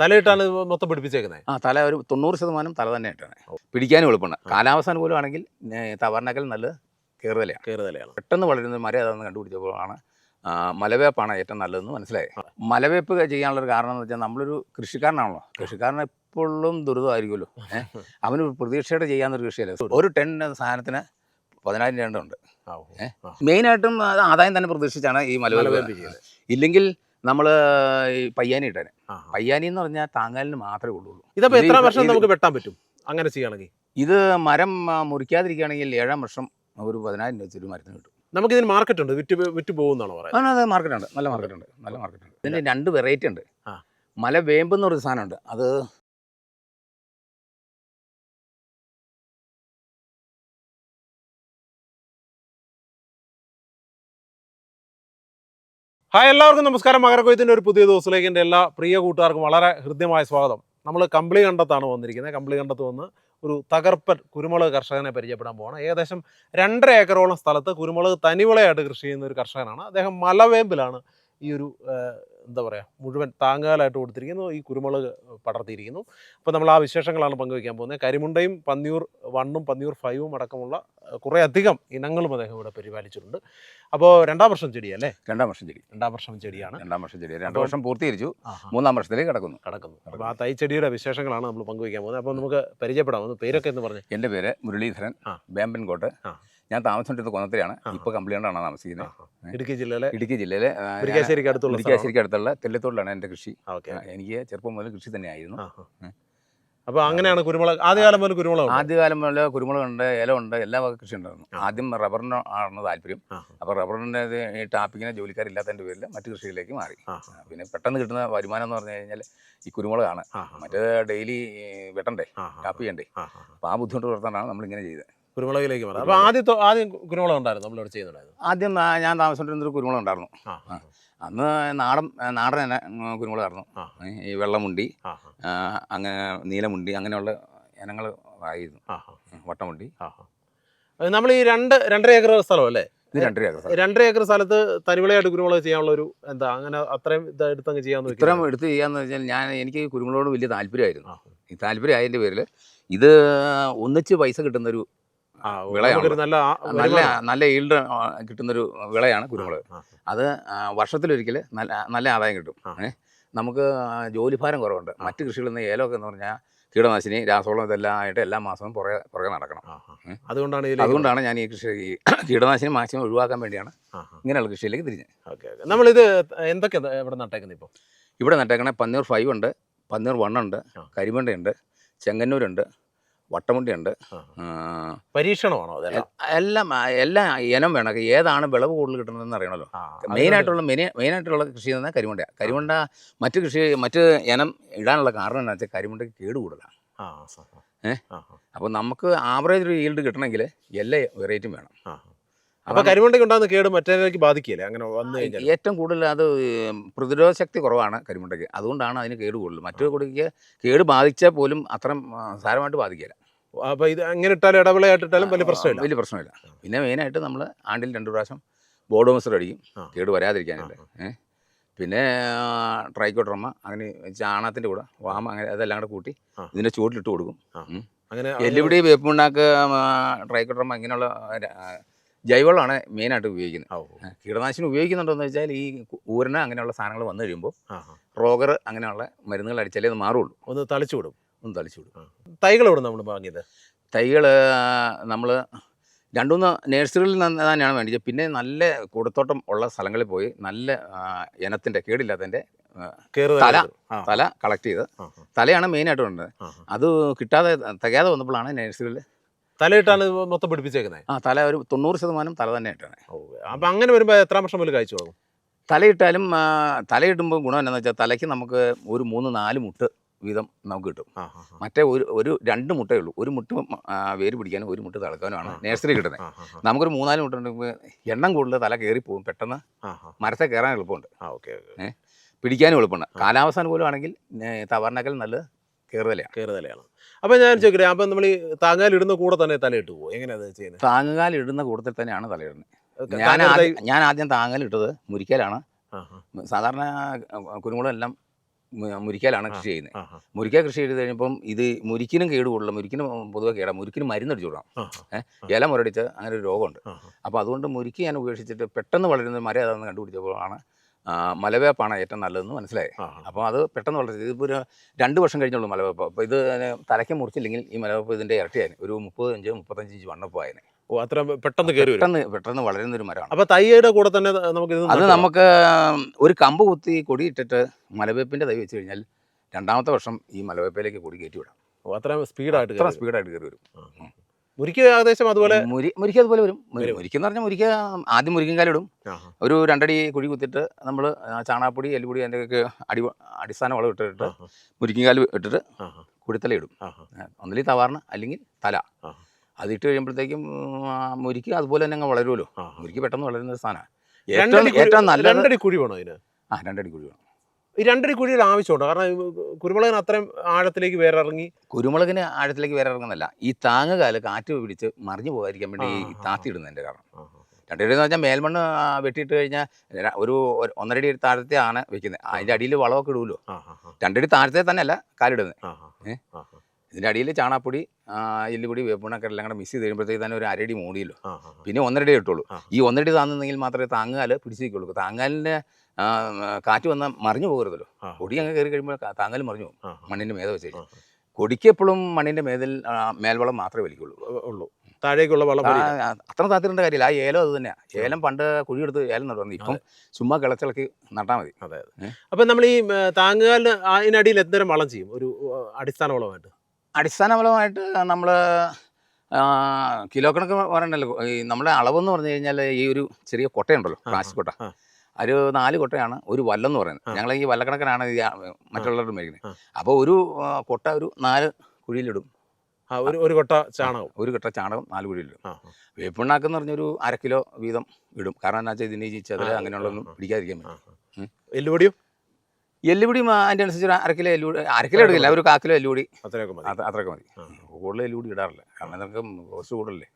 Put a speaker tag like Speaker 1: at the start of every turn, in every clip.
Speaker 1: തലയിട്ടാണ് മൊത്തം പിടിപ്പിച്ചേക്കുന്നത്
Speaker 2: ആ തല ഒരു തൊണ്ണൂറ് ശതമാനം തല തന്നെ ഇട്ടാണ് പിടിക്കാനും എളുപ്പമാണ്. കാലാവസ്ഥ ആണെങ്കിൽ തവർണക്കൽ നല്ല കയറുതലയാണ്
Speaker 1: കയറുതലയാണ്
Speaker 2: പെട്ടെന്ന് വളരുന്ന മരം അതെന്ന് കണ്ടുപിടിച്ചപ്പോഴാണ് മലവേപ്പാണ് ഏറ്റവും നല്ലതെന്ന് മനസ്സിലായി. മലവേപ്പ് ചെയ്യാനുള്ളൊരു കാരണം എന്ന് വെച്ചാൽ നമ്മളൊരു കൃഷിക്കാരനാണല്ലോ. കൃഷിക്കാരൻ എപ്പോഴും ദുരിതമായിരിക്കുമല്ലോ. ഏഹ് അവന് പ്രതീക്ഷയോടെ ചെയ്യാവുന്നൊരു കൃഷിയല്ല? ഒരു ടെൻ സാധനത്തിന് പതിനായിരം രൂപ ഉണ്ട്. മെയിനായിട്ടും ആദായം തന്നെ പ്രതീക്ഷിച്ചാണ് ഈ മലവേപ്പ്
Speaker 1: മലവേപ്പ് ചെയ്യുന്നത്.
Speaker 2: ഇല്ലെങ്കിൽ നമ്മൾ ഈ പയ്യാനി ഇട്ടേനെ. പയ്യാനി എന്ന് പറഞ്ഞാൽ താങ്ങാലിന് മാത്രമേ ഉള്ളൂ
Speaker 1: ഇതപ്പോ എത്ര വർഷം നമുക്ക് വെട്ടാൻ പറ്റും? അങ്ങനെ ചെയ്യുകയാണെങ്കിൽ.
Speaker 2: ഇത് മരം മുറിക്കാതിരിക്കുകയാണെങ്കിൽ ഏഴാം വർഷം ഒരു പതിനായിരം രൂപ വെച്ചൊരു മരത്തിന് കിട്ടും.
Speaker 1: നമുക്ക് ഇതിന് മാർക്കറ്റ് ഉണ്ട്. വിറ്റ് വിറ്റ് പോകുന്നാണോ പറയുന്നത്
Speaker 2: അതെ മാർക്കറ്റ് ഉണ്ട്. നല്ല മാർക്കറ്റ് ഉണ്ട്. നല്ല മാർക്കറ്റ് ഉണ്ട്. ഇതിന് രണ്ട് വെറൈറ്റി ഉണ്ട്.
Speaker 1: ആ.
Speaker 2: മല വേമ്പ് എന്നൊരു സാധനമുണ്ട്. അത്
Speaker 1: ഹായ് എല്ലാവർക്കും നമസ്കാരം. മകരക്കൊയ്ത്തിന്റെ ഒരു പുതിയ ദിവസത്തിലേക്ക് എന്റെ എല്ലാ പ്രിയ കൂട്ടുകാർക്കും വളരെ ഹൃദ്യമായ സ്വാഗതം. നമ്മൾ കമ്പിളി കണ്ടത്താണ് വന്നിരിക്കുന്നത്. കമ്പിളി കണ്ടത്ത് വന്ന് ഒരു തകർപ്പൻ കുരുമുളക് കർഷകനെ പരിചയപ്പെടാൻ പോകണം ഏകദേശം രണ്ടര ഏക്കറോളം സ്ഥലത്ത് കുരുമുളക് തനിവിളയായിട്ട് കൃഷി ചെയ്യുന്ന ഒരു കർഷകനാണ്. അദ്ദേഹം മലവേമ്പിലാണ് ഈ ഒരു എന്താ പറയുക മുഴുവൻ താങ്ങാലായിട്ട് കൊടുത്തിരിക്കുന്നു. ഈ കുരുമുളക് പടർത്തിയിരിക്കുന്നു. അപ്പോൾ നമ്മൾ ആ വിശേഷങ്ങളാണ് പങ്കുവയ്ക്കാൻ പോകുന്നത്. കരിമുണ്ടയും പന്നിയൂർ വണ്ണും പന്നിയൂർ ഫൈവും അടക്കമുള്ള കുറേയധികം കുറേ അധികം ഇനങ്ങളും അദ്ദേഹം ഇവിടെ പരിപാലിച്ചിട്ടുണ്ട്. അപ്പോൾ രണ്ടാം വർഷം ചെടിയല്ലേ?
Speaker 2: രണ്ടാം വർഷം ചെടി.
Speaker 1: രണ്ടാം വർഷം ചെടിയാണ്.
Speaker 2: രണ്ടാം വർഷം ചെടി. രണ്ട് വർഷം പൂർത്തീകരിച്ചു. മൂന്നാം വർഷത്തിലേക്ക് കിടക്കുന്നു.
Speaker 1: കിടക്കുന്നു. അപ്പോൾ ആ തൈച്ചെടിയുടെ വിശേഷങ്ങളാണ് നമ്മൾ പങ്കുവയ്ക്കാൻ പോകുന്നത്. അപ്പോൾ നമുക്ക് പരിചയപ്പെടാം. ഒന്ന് പേരൊക്കെ എന്ന് പറഞ്ഞു.
Speaker 2: എന്റെ പേര് മുരളീധരൻ
Speaker 1: ആ.
Speaker 2: ബേമ്പൻകോട്ട്
Speaker 1: ആ.
Speaker 2: ഞാൻ താമസിച്ചിരുന്നത് കൊന്നത്തിലാണ്
Speaker 1: ഇപ്പൊ
Speaker 2: ഇപ്പോൾ കമ്പ്ലൈന്റാണ് താമസിക്കുന്നത്.
Speaker 1: ഇടുക്കി ജില്ലയിലെ
Speaker 2: ഇടുക്കി ജില്ലയിലെ
Speaker 1: മുരിക്കാശ്ശേരിക്ക് അടുത്തുള്ള.
Speaker 2: മുരിക്കാശ്ശേരിക്ക് അടുത്തുള്ള തെല്ലത്തോടിലാണ് എന്റെ കൃഷി. എനിക്ക് ചെറുപ്പം മുതൽ കൃഷി തന്നെയായിരുന്നു.
Speaker 1: അപ്പൊ അപ്പോൾ അങ്ങനെയാണ് കുരുമുളക് ആദ്യകാലം മുതൽ കുരുമുളക് ഉണ്ട്.
Speaker 2: ആദ്യകാലം മുതൽ കുരുമുളകുണ്ട് ഇലമുണ്ട് എല്ലാ വക കൃഷി ഉണ്ടായിരുന്നു. ആദ്യം റബ്ബറിന് ആണ് താല്പര്യം.
Speaker 1: അപ്പൊ
Speaker 2: അപ്പോൾ റബ്ബറിന്റെ ഇത് ഈ ടാപ്പിങ്ങിന് ജോലിക്കാരില്ലാത്തതിന്റെ പേരിൽ മറ്റു കൃഷിയിലേക്ക് മാറി. പിന്നെ പെട്ടെന്ന് കിട്ടുന്ന വരുമാനം എന്ന് പറഞ്ഞു കഴിഞ്ഞാൽ ഈ കുരുമുളകാണ്. മറ്റേ ഡെയിലി വെട്ടണ്ടേ. ടാപ്പ് ചെയ്യണ്ടേ?
Speaker 1: അപ്പൊ
Speaker 2: അപ്പോൾ ആ ബുദ്ധിമുട്ട് പുറത്താണ് നമ്മളിങ്ങനെ ചെയ്തത്.
Speaker 1: കുരുമുളകിലേക്ക് മാറാം. അപ്പോൾ ആദ്യം ആദ്യം കുരുമുളക് ഉണ്ടായിരുന്നു നമ്മളിവിടെ ചെയ്യുന്നുണ്ടായിരുന്നു
Speaker 2: ആദ്യം ഞാൻ താമസിച്ചിരുന്നൊരു കുരുമുളക് ഉണ്ടായിരുന്നു. അന്ന് നാടൻ നാടൻ കുരുമുളകായിരുന്നു. ഈ വെള്ളമുണ്ടി അങ്ങനെ നീലമുണ്ടി അങ്ങനെയുള്ള ഇനങ്ങൾ ആയിരുന്നു. വട്ടമുണ്ടി.
Speaker 1: നമ്മൾ ഈ രണ്ട് രണ്ടര ഏക്കർ സ്ഥലം അല്ലേ?
Speaker 2: രണ്ടര ഏക്കർ
Speaker 1: സ്ഥലത്ത് തരിവിളയായിട്ട് കുരുമുളക് ചെയ്യാനുള്ള ഒരു എന്താ അങ്ങനെ അത്രയും എടുത്തങ്ങ് ചെയ്യാന്ന്
Speaker 2: ഇത്രയും എടുത്ത് ചെയ്യാന്ന് വെച്ചാൽ ഞാൻ എനിക്ക് കുരുമുളകോട് വലിയ താല്പര്യമായിരുന്നു. ഈ താല്പര്യം ആയതിന്റെ പേരിൽ ഇത് ഒന്നിച്ച് പൈസ കിട്ടുന്നൊരു വിളയാണ്.
Speaker 1: നല്ല
Speaker 2: നല്ല നല്ല ഈൽഡ് കിട്ടുന്നൊരു വിളയാണ് കുരുമുളക്. അത് വർഷത്തിലൊരിക്കൽ നല്ല നല്ല ആദായം കിട്ടും. നമുക്ക് ജോലിഭാരം കുറവുണ്ട്. മറ്റ് കൃഷികളിൽ നിന്ന് ഏലമൊക്കെ എന്ന് പറഞ്ഞാൽ കീടനാശിനി രാസവളം ഇതെല്ലാം ആയിട്ട് എല്ലാ മാസവും പുറകെ പുറകെ നടക്കണം?
Speaker 1: അതുകൊണ്ടാണ്
Speaker 2: അതുകൊണ്ടാണ് ഞാൻ ഈ കൃഷി ഈ കീടനാശിനി മാക്സിമം ഒഴിവാക്കാൻ വേണ്ടിയാണ്. ഇങ്ങനെയുള്ള കൃഷിയിലേക്ക് തിരിഞ്ഞത്
Speaker 1: നമ്മളിത് എന്തൊക്കെ ഇവിടെ നട്ടേക്കുന്നത് ഇപ്പോൾ
Speaker 2: ഇവിടെ നട്ടേക്കണേ പന്നൂർ ഫൈവ് ഉണ്ട് പന്നൂർ വൺ ഉണ്ട്. കരിമണ്ടയുണ്ട് ചെങ്ങന്നൂരുണ്ട് വട്ടമുണ്ടിയുണ്ട്.
Speaker 1: പരീക്ഷണമാണോ
Speaker 2: എല്ലാം എല്ലാ ഇനം വേണം. ഏതാണ് വിളവ് കൂടുതൽ കിട്ടുന്നതെന്ന് അറിയണമല്ലോ. മെയിനായിട്ടുള്ള മെയിൻ മെയിനായിട്ടുള്ള കൃഷി എന്ന് പറഞ്ഞാൽ കരിമുണ്ട. കരിമുണ്ട മറ്റ് കൃഷി മറ്റ് ഇനം ഇടാനുള്ള കാരണം എന്താ വെച്ചാൽ കരിമുണ്ടയ്ക്ക് കേട് കൂടുതലാണ്.
Speaker 1: ഏഹ്
Speaker 2: അപ്പോൾ നമുക്ക് ആവറേജ് ഒരു ഈൽഡ് കിട്ടണമെങ്കിൽ എല്ലാ വെറൈറ്റിയും വേണം.
Speaker 1: അപ്പൊ കരിമണ്ടയ്ക്ക് ഉണ്ടാകുന്ന കേട് മറ്റേതിലേക്ക് ബാധിക്കില്ല അങ്ങനെ വന്നു കഴിഞ്ഞാൽ.
Speaker 2: ഏറ്റവും കൂടുതൽ അത് പ്രതിരോധ ശക്തി കുറവാണ് കരിമുണ്ടയ്ക്ക്. അതുകൊണ്ടാണ് അതിന് കേട് കൂടുതൽ. മറ്റു കുടിക്ക് കേട് ബാധിച്ചാൽ പോലും അത്ര സാരമായിട്ട് ബാധിക്കില്ല
Speaker 1: അപ്പൊ ഇത് അങ്ങനെ ഇട്ടാലും ഇടവിളയായിട്ട് ഇട്ടാലും വലിയ പ്രശ്നമില്ല.
Speaker 2: വലിയ പ്രശ്നമില്ല. പിന്നെ മെയിനായിട്ട് നമ്മൾ ആണ്ടിൽ രണ്ട് പ്രാവശ്യം ബോഡോമസ്റ്റർ അടിക്കും. കേട് വരാതിരിക്കാനല്ലേ പിന്നെ ട്രൈക്കോട്രമ അങ്ങനെ ചാണകത്തിന്റെ കൂടെ വാമ അങ്ങനെ അതെല്ലാം കൂടെ കൂട്ടി. ഇതിന്റെ ചുവട്ടിലിട്ട് കൊടുക്കും.
Speaker 1: അങ്ങനെ
Speaker 2: എല്ലുപിടി വേപ്പുണ്ടാക്ക് ട്രൈക്കോട്രമ ഇങ്ങനെയുള്ള ജൈവവളമാണ് മെയിനായിട്ട് ഉപയോഗിക്കുന്നത്. കീടനാശിനി ഉപയോഗിക്കുന്നുണ്ടോ എന്ന് വെച്ചാൽ ഈ ഊരന അങ്ങനെയുള്ള സാധനങ്ങൾ വന്നു കഴിയുമ്പോൾ. റോഗർ അങ്ങനെയുള്ള മരുന്നുകൾ അടിച്ചാലേ അത് മാറുള്ളൂ.
Speaker 1: ഒന്ന് തളിച്ചു വിടും.
Speaker 2: ഒന്ന് തളിച്ചു വിടും.
Speaker 1: തൈകൾ ഇവിടെ നമ്മൾ വാങ്ങിയത്?
Speaker 2: തൈകൾ നമ്മൾ രണ്ടുമൂന്ന് നേഴ്സറികളിൽ നിന്ന് തന്നെയാണ് വേണ്ടിയത്. പിന്നെ നല്ല കൂടത്തോട്ടം ഉള്ള സ്ഥലങ്ങളിൽ പോയി നല്ല ഇനത്തിന്റെ
Speaker 1: കേടില്ലാത്തതിന്റെ
Speaker 2: തല. തല കളക്ട് ചെയ്ത് തലയാണ് മെയിനായിട്ട് വേണ്ടത്. അത് കിട്ടാതെ തികയാതെ വന്നപ്പോഴാണ് നേഴ്സറികളിൽ
Speaker 1: തലയിട്ടാണ് മൊത്തം പിടിപ്പിച്ചേക്കുന്നത്
Speaker 2: ആ തല ഒരു തൊണ്ണൂറ് ശതമാനം തല തന്നെ അപ്പം
Speaker 1: അപ്പൊ അങ്ങനെ വരുമ്പോൾ എത്ര വർഷം മുതൽ കഴിച്ചു തുടങ്ങും?
Speaker 2: തലയിട്ടാലും തലയിടുമ്പോൾ ഗുണം എന്താണെന്ന് വെച്ചാൽ തലയ്ക്ക് നമുക്ക് ഒരു മൂന്ന് നാല് മുട്ട് വീതം നമുക്ക് കിട്ടും. മറ്റേ ഒരു ഒരു രണ്ട് മുട്ടേ ഉള്ളൂ. ഒരു മുട്ട വേര് പിടിക്കാനും ഒരു മുട്ട തളക്കാനുമാണ് നേഴ്സറി കിട്ടുന്നത്. നമുക്കൊരു മൂന്നാൽ മുട്ട ഉണ്ടെങ്കിൽ എണ്ണം കൂടുതൽ തല കയറി പോകും. പെട്ടെന്ന്. മരത്തെ കയറാൻ എളുപ്പമുണ്ട്. പിടിക്കാനും എളുപ്പമുണ്ട്.
Speaker 1: കാലാവസ്ഥാന
Speaker 2: കാലാവസ്ഥ ആണെങ്കിൽ തവർണക്കൽ നല്ല കയറുതലയാണ്.
Speaker 1: കേറുതലയാണ് അപ്പൊ ഞാൻ ചോദിക്കട്ടെ അപ്പൊ നമ്മൾ ഈ താങ്ങാലിടുന്ന കൂടെ തന്നെ തലയിട്ട് പോകും എങ്ങനെയാണ് ചെയ്യുന്നത്?
Speaker 2: താങ്ങുകാൽ ഇടുന്ന കൂടത്തിൽ തന്നെയാണ് തലയിടുന്നത്. ഞാൻ ആദ്യം ഞാൻ ആദ്യം താങ്ങൽ ഇട്ടത് മുരിക്കലാണ്. സാധാരണ കുരുമുളക് എല്ലാം മു- മുരിക്കാലാണ് കൃഷി ചെയ്യുന്നത്. മുരിക്ക കൃഷി ചെയ്ത് കഴിഞ്ഞപ്പം ഇത് മുരിക്കിനും കേട് കൂടുതൽ മുരിക്കിനും പൊതുവെ കേടാ. മുരിക്കിന് മരുന്നടിച്ചു വിടാം
Speaker 1: ഏഹ്
Speaker 2: ഇല മുരടിച്ച് അങ്ങനെ ഒരു രോഗമുണ്ട്. അപ്പോൾ അതുകൊണ്ട് മുരിക്ക് ഞാൻ ഉപേക്ഷിച്ചിട്ട് പെട്ടെന്ന് വളരുന്ന മരം ഏതാണെന്ന് കണ്ടുപിടിച്ചപ്പോഴാണ് മലവേപ്പാണ് ഏറ്റവും നല്ലതെന്ന് മനസ്സിലായി. അപ്പോൾ അത് പെട്ടെന്ന് വളർത്തി. ഇതിപ്പോൾ ഒരു രണ്ട് വർഷം കഴിഞ്ഞുള്ളൂ മലവേപ്പ് അപ്പോൾ ഇത് തലയ്ക്ക് മുറിച്ചില്ലെങ്കിൽ ഈ മലവേപ്പ് ഇതിന്റെ ഇരട്ടിയായിരുന്നു ഒരു മുപ്പത് ഇഞ്ച് മുപ്പത്തഞ്ച് ഇഞ്ച് വണ്ണപ്പം ആയതിനെ
Speaker 1: ഓ അത്ര പെട്ടെന്ന് കയറി വരും.
Speaker 2: പെട്ടെന്ന് പെട്ടെന്ന് വളരുന്ന ഒരു മരമാണ്.
Speaker 1: അപ്പൊ തൈയുടെ കൂടെ തന്നെ നമുക്ക്
Speaker 2: അത് നമുക്ക് ഒരു കമ്പ് കുത്തി കൊടി ഇട്ടിട്ട് മലവേപ്പിന്റെ തൈ വെച്ച് കഴിഞ്ഞാൽ രണ്ടാമത്തെ വർഷം ഈ മലവേപ്പിലേക്ക് കൊടി കയറ്റി വിടാം.
Speaker 1: ഓ, അത്രയും സ്പീഡായിട്ട്
Speaker 2: അത്ര സ്പീഡായിട്ട് കയറി വരും.
Speaker 1: മുരിക്ക ഏകദേശം അതുപോലെ
Speaker 2: മുരിക്ക അതുപോലെ വരും. മുരി-
Speaker 1: വരും.
Speaker 2: മുരിക്കെന്ന് പറഞ്ഞാൽ മുരിക്ക ആദ്യം മുരിക്കും കാലിടും. ഒരു രണ്ടടി കുഴി കുത്തിട്ട് നമ്മൾ ചാണാപ്പൊടി എല്ലുപൊടി അതിന്റെയൊക്കെ അടി അടിസ്ഥാന വളം ഇട്ടിട്ട്
Speaker 1: മുരിക്കും
Speaker 2: മുരിക്കും ഇട്ടിട്ട്
Speaker 1: കുഴിത്തല
Speaker 2: കുടിത്തല ഇടും ഒന്നിലി തവാറിന് അല്ലെങ്കിൽ തല.
Speaker 1: ആഹാ.
Speaker 2: അത് ഇട്ട് കഴിയുമ്പോഴത്തേക്കും മുരിക്ക് അതുപോലെ തന്നെ അങ്ങ് വളരുമല്ലോ. മുരിക്ക് പെട്ടെന്ന് വളരുന്ന ഒരു സാധനമാണ് ഏറ്റവും നല്ല
Speaker 1: രണ്ടടി കുഴി വേണോ അതിന്?
Speaker 2: ആ രണ്ടടി കുഴി വേണം.
Speaker 1: ഈ രണ്ടടി കുഴികൾ ആവശ്യമുണ്ടോ? കാരണം കുരുമുളകിന് അത്രയും ആഴത്തിലേക്ക് വേറെ ഇറങ്ങി
Speaker 2: കുരുമുളകിന് ആഴത്തിലേക്ക് വേറെ ഇറങ്ങുന്നില്ല ഈ താങ്ങുകാൽ കാറ്റ് പിടിച്ച് മറിഞ്ഞു പോകാതിരിക്കാൻ വേണ്ടി ഈ താത്തി ഇടുന്നതിന്റെ കാരണം. രണ്ടടി എന്ന് പറഞ്ഞാൽ മേൽമണ്ണ് വെട്ടിയിട്ട് കഴിഞ്ഞാൽ ഒരു ഒന്നരടി താഴത്തെ ആണ് വെക്കുന്നത്. അതിന്റെ അടിയിൽ വളമൊക്കെ ഇടുമല്ലോ രണ്ടടി താഴത്തെ തന്നെ അല്ല കാലിടുന്നത് ഏ? ഇതിന്റെ അടിയിൽ ചാണാപ്പൊടി എല്ലുപൊടി വേപ്പിണൊക്കെ എല്ലാം കൂടെ മിക്സ് ചെയ്ത് കഴിയുമ്പോഴത്തേക്ക് തന്നെ ഒരു അരടി മൂടിയല്ലോ പിന്നെ ഒന്നരടി ഇട്ടുള്ളൂ ഈ ഒന്നരടി താന്നുന്നെങ്കിൽ മാത്രമേ താങ്ങാൽ പിടിച്ച് നിൽക്കുള്ളൂ താങ്ങാലിന്റെ കാറ്റ് വന്നാൽ മറിഞ്ഞു പോകരുതല്ലോ. കൊടി അങ്ങ് കയറി കഴിയുമ്പോൾ താങ്ങൽ മറിഞ്ഞു പോകും. മണ്ണിന്റെ മേത വെച്ച് കൊടിക്ക് എപ്പോഴും മണ്ണിന്റെ മേതിൽ മേൽവളം മാത്രമേ വലിക്കുള്ളൂ.
Speaker 1: ഉള്ളൂ. താഴേക്കുള്ള വളം.
Speaker 2: അത്ര താത്തിരേണ്ട കാര്യമില്ല. ആ ഏലം അത് തന്നെയാണ് ഏലം പണ്ട് കുഴിയെടുത്ത് ഏലം നടന്നു ഇപ്പം ചുമ്മാ കിളച്ചിളക്കി നട്ടാൽ മതി.
Speaker 1: അതെ അപ്പം നമ്മൾ ഈ താങ്ങുകാലിന് അതിനടിയിൽ എന്തരം വളം ചെയ്യും? ഒരു അടിസ്ഥാന വളമായിട്ട്.
Speaker 2: അടിസ്ഥാനപരമായിട്ട് നമ്മൾ കിലോ കണക്ക് പറയണ്ടല്ലോ ഈ നമ്മുടെ അളവെന്ന് പറഞ്ഞു കഴിഞ്ഞാൽ ഈ ഒരു ചെറിയ കൊട്ടയുണ്ടല്ലോ പ്ലാസ്റ്റിക് കൊട്ട. ഒരു നാല് കൊട്ടയാണ് ഒരു വല്ലെന്ന് പറയുന്നത്. ഞങ്ങൾ ഈ വല്ലക്കണക്കിനാണ് ഈ മറ്റുള്ളവരുടെ മേടിക്കുന്നത്
Speaker 1: ആ.
Speaker 2: അപ്പോൾ ഒരു കൊട്ട ഒരു നാല് കുഴിയിലിടും
Speaker 1: ഒരു ഒരു കൊട്ട ചാണകം
Speaker 2: ഒരു കൊട്ട ചാണകം നാല് കുഴിയിലിടും വേപ്പിണ്ണാക്കെന്ന് പറഞ്ഞൊരു അര കിലോ വീതം ഇടും കാരണം എന്താ വെച്ചാൽ ഇതിനെ ഈ
Speaker 1: ചെതൽ
Speaker 2: അങ്ങനെയുള്ളതൊന്നും. പിടിക്കാതിരിക്കാൻ. ഉം.
Speaker 1: എല്ലുപൊടിയും
Speaker 2: എല്ലുപൊടി അതിന്റെ അനുസരിച്ച് ഒരു അര കിലോ എല്ലുപൊടി അര കിലോ എടുക്കില്ല ഒരു കാക്കിലോ കിലോ എല്ലുപൊടി.
Speaker 1: അത്രയൊക്കെ മതി.
Speaker 2: അത്രയൊക്കെ. കൂടുതൽ എല്ലുപൊടി ഇടാറില്ല. കാരണം നമുക്ക് കോസ്റ്റ് കൂടുതലല്ലേ?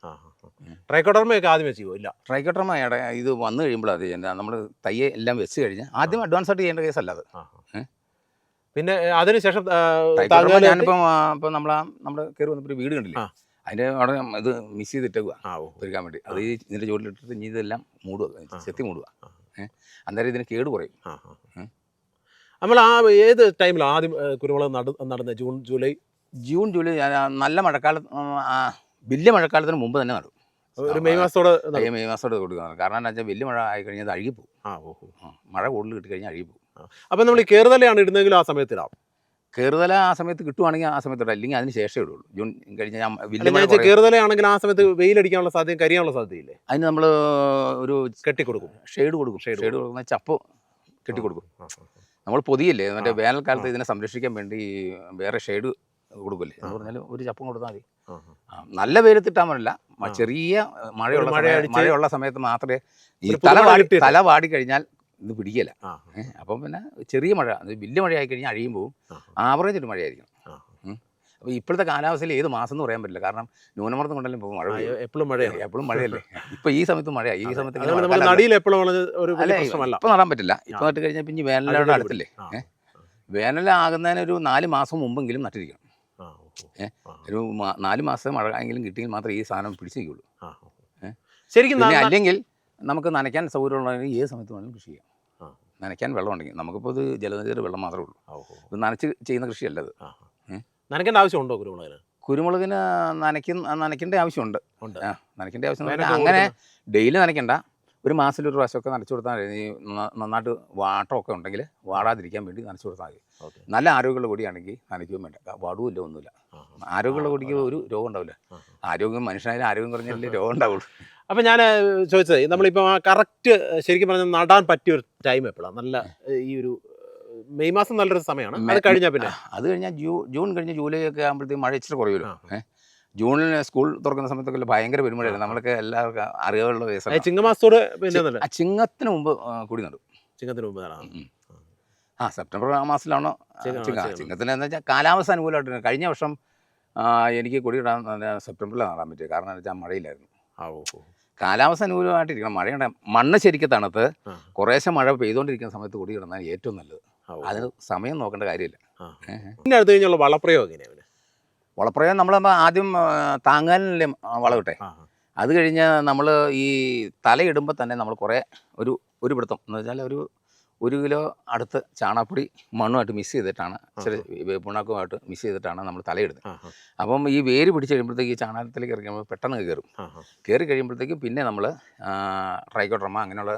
Speaker 1: ട്രൈക്കോട്ടർമയൊക്കെ ആദ്യം ചെയ്യുമോ ഇല്ല.
Speaker 2: ട്രൈക്കോട്ടർമയുടെ ഇത് വന്നു കഴിയുമ്പോൾ അത് എന്താ നമ്മൾ തയ്യെ എല്ലാം വെച്ച് കഴിഞ്ഞ് ആദ്യം അഡ്വാൻസ് ആയിട്ട് ചെയ്യേണ്ട കേസല്ല അത്.
Speaker 1: പിന്നെ അതിനുശേഷം
Speaker 2: ട്രൈക്കോട്ടർമ ഞാനിപ്പം ഇപ്പം നമ്മളാ നമ്മുടെ കയറി വന്നപ്പോൾ ഒരു വീട് കണ്ടില്ലേ. അതിന്റെ അവിടെ ഇത് മിക്സ് ചെയ്തിട്ടേക്കുക ഒരുക്കാൻ വേണ്ടി. അത് ഈ ഇതിന്റെ ചുവട്ടിലിട്ടിട്ട് ഇനി ഇതെല്ലാം മൂടുക ചെത്തി മൂടുക ഏഹ് അന്നേരം ഇതിന് കേട് കുറയും.
Speaker 1: നമ്മൾ ആ ഏത് ടൈമിൽ ആദ്യം കുരുമുളക് നട നടന്നത് ജൂൺ ജൂലൈ?
Speaker 2: ജൂൺ ജൂലൈ നല്ല മഴക്കാലത്ത് ആ, വലിയ മഴക്കാലത്തിന് മുമ്പ് തന്നെ നടും.
Speaker 1: ഒരു മെയ് മാസത്തോടെ
Speaker 2: മെയ് മാസത്തോടെ കൊടുക്കുന്നത് കാരണം എന്താ വെച്ചാൽ വലിയ മഴ ആയി കഴിഞ്ഞാൽ അത് അഴുകിപ്പോവും
Speaker 1: ആ
Speaker 2: ഓഹോ. മഴ കൂടുതൽ കിട്ടി കഴിഞ്ഞാൽ അഴുകിപ്പോവും
Speaker 1: അപ്പൊ നമ്മൾ കേറുതലയാണ് ഇടുന്നെങ്കിൽ ആ സമയത്തിലാവും?
Speaker 2: കയറുതല ആ സമയത്ത് കിട്ടുവാണെങ്കിൽ ആ സമയത്ത് ഇടാം അല്ലെങ്കിൽ അതിന് ശേഷമേ ഇടുള്ളൂ. ജൂൺ കഴിഞ്ഞ ഞാൻ വലിയ.
Speaker 1: കേറുതലയാണെങ്കിൽ ആ സമയത്ത് വെയിലടിക്കാനുള്ള സാധ്യത കരിയാനുള്ള സാധ്യതയില്ലേ?
Speaker 2: അതിന് നമ്മൾ ഒരു
Speaker 1: കെട്ടി കൊടുക്കും.
Speaker 2: ഷെയ്ഡ് കൊടുക്കും. ഷെയ്ഡ് കൊടുക്കുന്ന ചപ്പ് കെട്ടി കൊടുക്കും. നമ്മൾ പൊതിയല്ലേ? മറ്റേ വേനൽക്കാലത്ത് ഇതിനെ സംരക്ഷിക്കാൻ വേണ്ടി വേറെ ഷെയ്ഡ് കൊടുക്കില്ലേ? എന്ന്. പറഞ്ഞാൽ ഒരു ചപ്പും കൊടുത്താൽ മതി. നല്ല വെയിലത്തിട്ടാൽ മതില്ല ചെറിയ മഴയുള്ള
Speaker 1: മഴ
Speaker 2: മഴയുള്ള സമയത്ത് മാത്രമേ ഈ തല വാടി തല വാടി കഴിഞ്ഞാൽ ഇത് പിടിക്കല. അപ്പം പിന്നെ ചെറിയ മഴ വലിയ മഴയായി കഴിഞ്ഞാൽ അഴിയും പോവും. ആവറേജ് ഒരു മഴയായിരിക്കും. അപ്പോൾ ഇപ്പോഴത്തെ കാലാവസ്ഥയിൽ ഏത് മാസം എന്ന് പറയാൻ പറ്റില്ല. കാരണം ന്യൂനമർദ്ദം കൊണ്ടല്ലേ ഇപ്പോൾ മഴ
Speaker 1: എപ്പോഴും മഴയാണ്.
Speaker 2: എപ്പോഴും മഴയല്ലേ? ഇപ്പോൾ ഈ സമയത്ത് മഴയാണ് ഈ സമയത്ത്
Speaker 1: നടിയിൽ എപ്പോഴും ഒരു പ്രശ്നമല്ല.
Speaker 2: ഇപ്പൊ നടാൻ പറ്റില്ല.
Speaker 1: ഇപ്പോൾ.
Speaker 2: നട്ട് കഴിഞ്ഞാൽ പിന്നെ വേനലോട് അടുത്തില്ലേ? വേനലാകുന്നതിന് ഒരു നാല് മാസം മുമ്പെങ്കിലും നട്ടിരിക്കണം.
Speaker 1: ഏഹ്
Speaker 2: ഒരു നാല് മാസം മഴ എങ്കിലും കിട്ടിയെങ്കിൽ മാത്രമേ ഈ സാധനം പിടിച്ചു നിൽക്കുള്ളൂ.
Speaker 1: ശരിക്കും
Speaker 2: അല്ലെങ്കിൽ നമുക്ക് നനയ്ക്കാൻ സൗകര്യമുള്ളതെങ്കിൽ ഏത് സമയത്ത് വേണമെങ്കിലും കൃഷി ചെയ്യാം. നനയ്ക്കാൻ വെള്ളം ഉണ്ടെങ്കിൽ നമുക്കിപ്പോൾ ഇത് ജലനിധിയുടെ വെള്ളം മാത്രമേ ഉള്ളൂ. ഇത് നനച്ച് ചെയ്യുന്ന കൃഷിയല്ല ഇത്.
Speaker 1: ആ,
Speaker 2: ഏ?
Speaker 1: നനയ്ക്കേണ്ട ആവശ്യമുണ്ടോ കുരുമുളകിന്?
Speaker 2: കുരുമുളകിന് നനയ്ക്കുന്ന നനയ്ക്കേണ്ട ആവശ്യമുണ്ട്.
Speaker 1: ഉണ്ട്.
Speaker 2: നനയ്ക്കേണ്ട ആവശ്യം അങ്ങനെ ഡെയിലി നനയ്ക്കണ്ട. ഒരു മാസത്തിൽ ഒരു പ്രാവശ്യമൊക്കെ നനച്ചു കൊടുത്താൽ മതി. ഈ നന്നായിട്ട് വാട്ടമൊക്കെ ഉണ്ടെങ്കിൽ വാടാതിരിക്കാൻ വേണ്ടി നനച്ചു കൊടുത്താൽ മതി. നല്ല ആരോഗ്യമുള്ള കൊടിയാണെങ്കിൽ നനയ്ക്കുകയും വേണ്ട. വാടുമില്ല ഒന്നുമില്ല. ആരോഗ്യമുള്ള
Speaker 1: ആ,
Speaker 2: കൊടിക്ക് ഒരു രോഗം ഉണ്ടാവില്ല. ആരോഗ്യം മനുഷ്യനായാലും ആരോഗ്യം കുറഞ്ഞാലേ രോഗം ഉണ്ടാവുള്ളൂ.
Speaker 1: അപ്പം ഞാൻ ചോദിച്ചത് നമ്മളിപ്പോൾ കറക്റ്റ് ശരിക്കും പറഞ്ഞാൽ നടാൻ പറ്റിയ ഒരു ടൈം എപ്പോഴാണ് നല്ല ഈ ഒരു മെയ് മാസം നല്ലൊരു സമയമാണ്. അത് കഴിഞ്ഞാൽ പിന്നെ.
Speaker 2: അത് കഴിഞ്ഞാൽ ജൂ ജൂൺ കഴിഞ്ഞ് ജൂലൈ ഒക്കെ ആകുമ്പോഴത്തേക്ക് മഴ ഇച്ചിരി കുറയുമല്ലോ. ഏഹ് ജൂണിൽ സ്കൂൾ തുറക്കുന്ന സമയത്തൊക്കെ ഭയങ്കര പെരുമഴയാണ്. നമ്മളൊക്കെ എല്ലാവർക്കും അറിയാനുള്ള
Speaker 1: ഏ,
Speaker 2: കേസാണ്
Speaker 1: ചിങ്ങമാസത്തോട്
Speaker 2: ചിങ്ങത്തിന് മുമ്പ് കൂടി നടും.
Speaker 1: ചിങ്ങത്തിന് മുമ്പ്
Speaker 2: ആ സെപ്റ്റംബർ മാസത്തിലാണോ?
Speaker 1: ചിങ്ങ-
Speaker 2: ചിങ്ങത്തിന് എന്ന് വെച്ചാൽ കാലാവസ്ഥ അനുകൂലമായിട്ട് കഴിഞ്ഞ വർഷം എനിക്ക് കൊടി ഇടാൻ സെപ്റ്റംബറിൽ സെപ്റ്റംബറിലാണ് നടാൻ പറ്റിയത്. കാരണം എന്ന് വെച്ചാൽ മഴയില്ലായിരുന്നു.
Speaker 1: ആ ഓ ഓ.
Speaker 2: കാലാവസ്ഥ അനുകൂലമായിട്ടിരിക്കണം. മഴയുടെ മണ്ണ് ശരിക്കും തണുത്ത് കുറേശ്ശെ മഴ പെയ്തുകൊണ്ടിരിക്കുന്ന സമയത്ത് കൂടി ഇടുന്നതാണ് ഏറ്റവും നല്ലത്. അതിന് സമയം നോക്കേണ്ട കാര്യമില്ല.
Speaker 1: പിന്നെ അടുത്ത് കഴിഞ്ഞുള്ള വളപ്രയോഗം എങ്ങനെയാണ്
Speaker 2: വളപ്രയോഗം നമ്മൾ ആദ്യം താങ്ങാനല്ലേ വളം ഇട്ടെ
Speaker 1: ആ,
Speaker 2: അത് കഴിഞ്ഞ് നമ്മൾ ഈ തലയിടുമ്പോൾ തന്നെ നമ്മൾ കുറേ ഒരു ഒരു പിടുത്തം. എന്ന് വെച്ചാൽ ഒരു ഒരു കിലോ അടുത്ത് ചാണാപ്പൊടി മണ്ണുമായിട്ട് മിക്സ് ചെയ്തിട്ടാണ് ചെറിയ പുണ്ണാക്കുമായിട്ട് മിക്സ് ചെയ്തിട്ടാണ് നമ്മൾ തലയിടുന്നത്. അപ്പം ഈ വേര് പിടിച്ച് കഴിയുമ്പോഴത്തേക്ക് ഈ ചാണകത്തിലേക്ക് ഇറങ്ങുമ്പോൾ പെട്ടെന്ന് കയറും. കയറി കഴിയുമ്പോഴത്തേക്ക് പിന്നെ നമ്മൾ ട്രൈക്കോട്രമ അങ്ങനെയുള്ള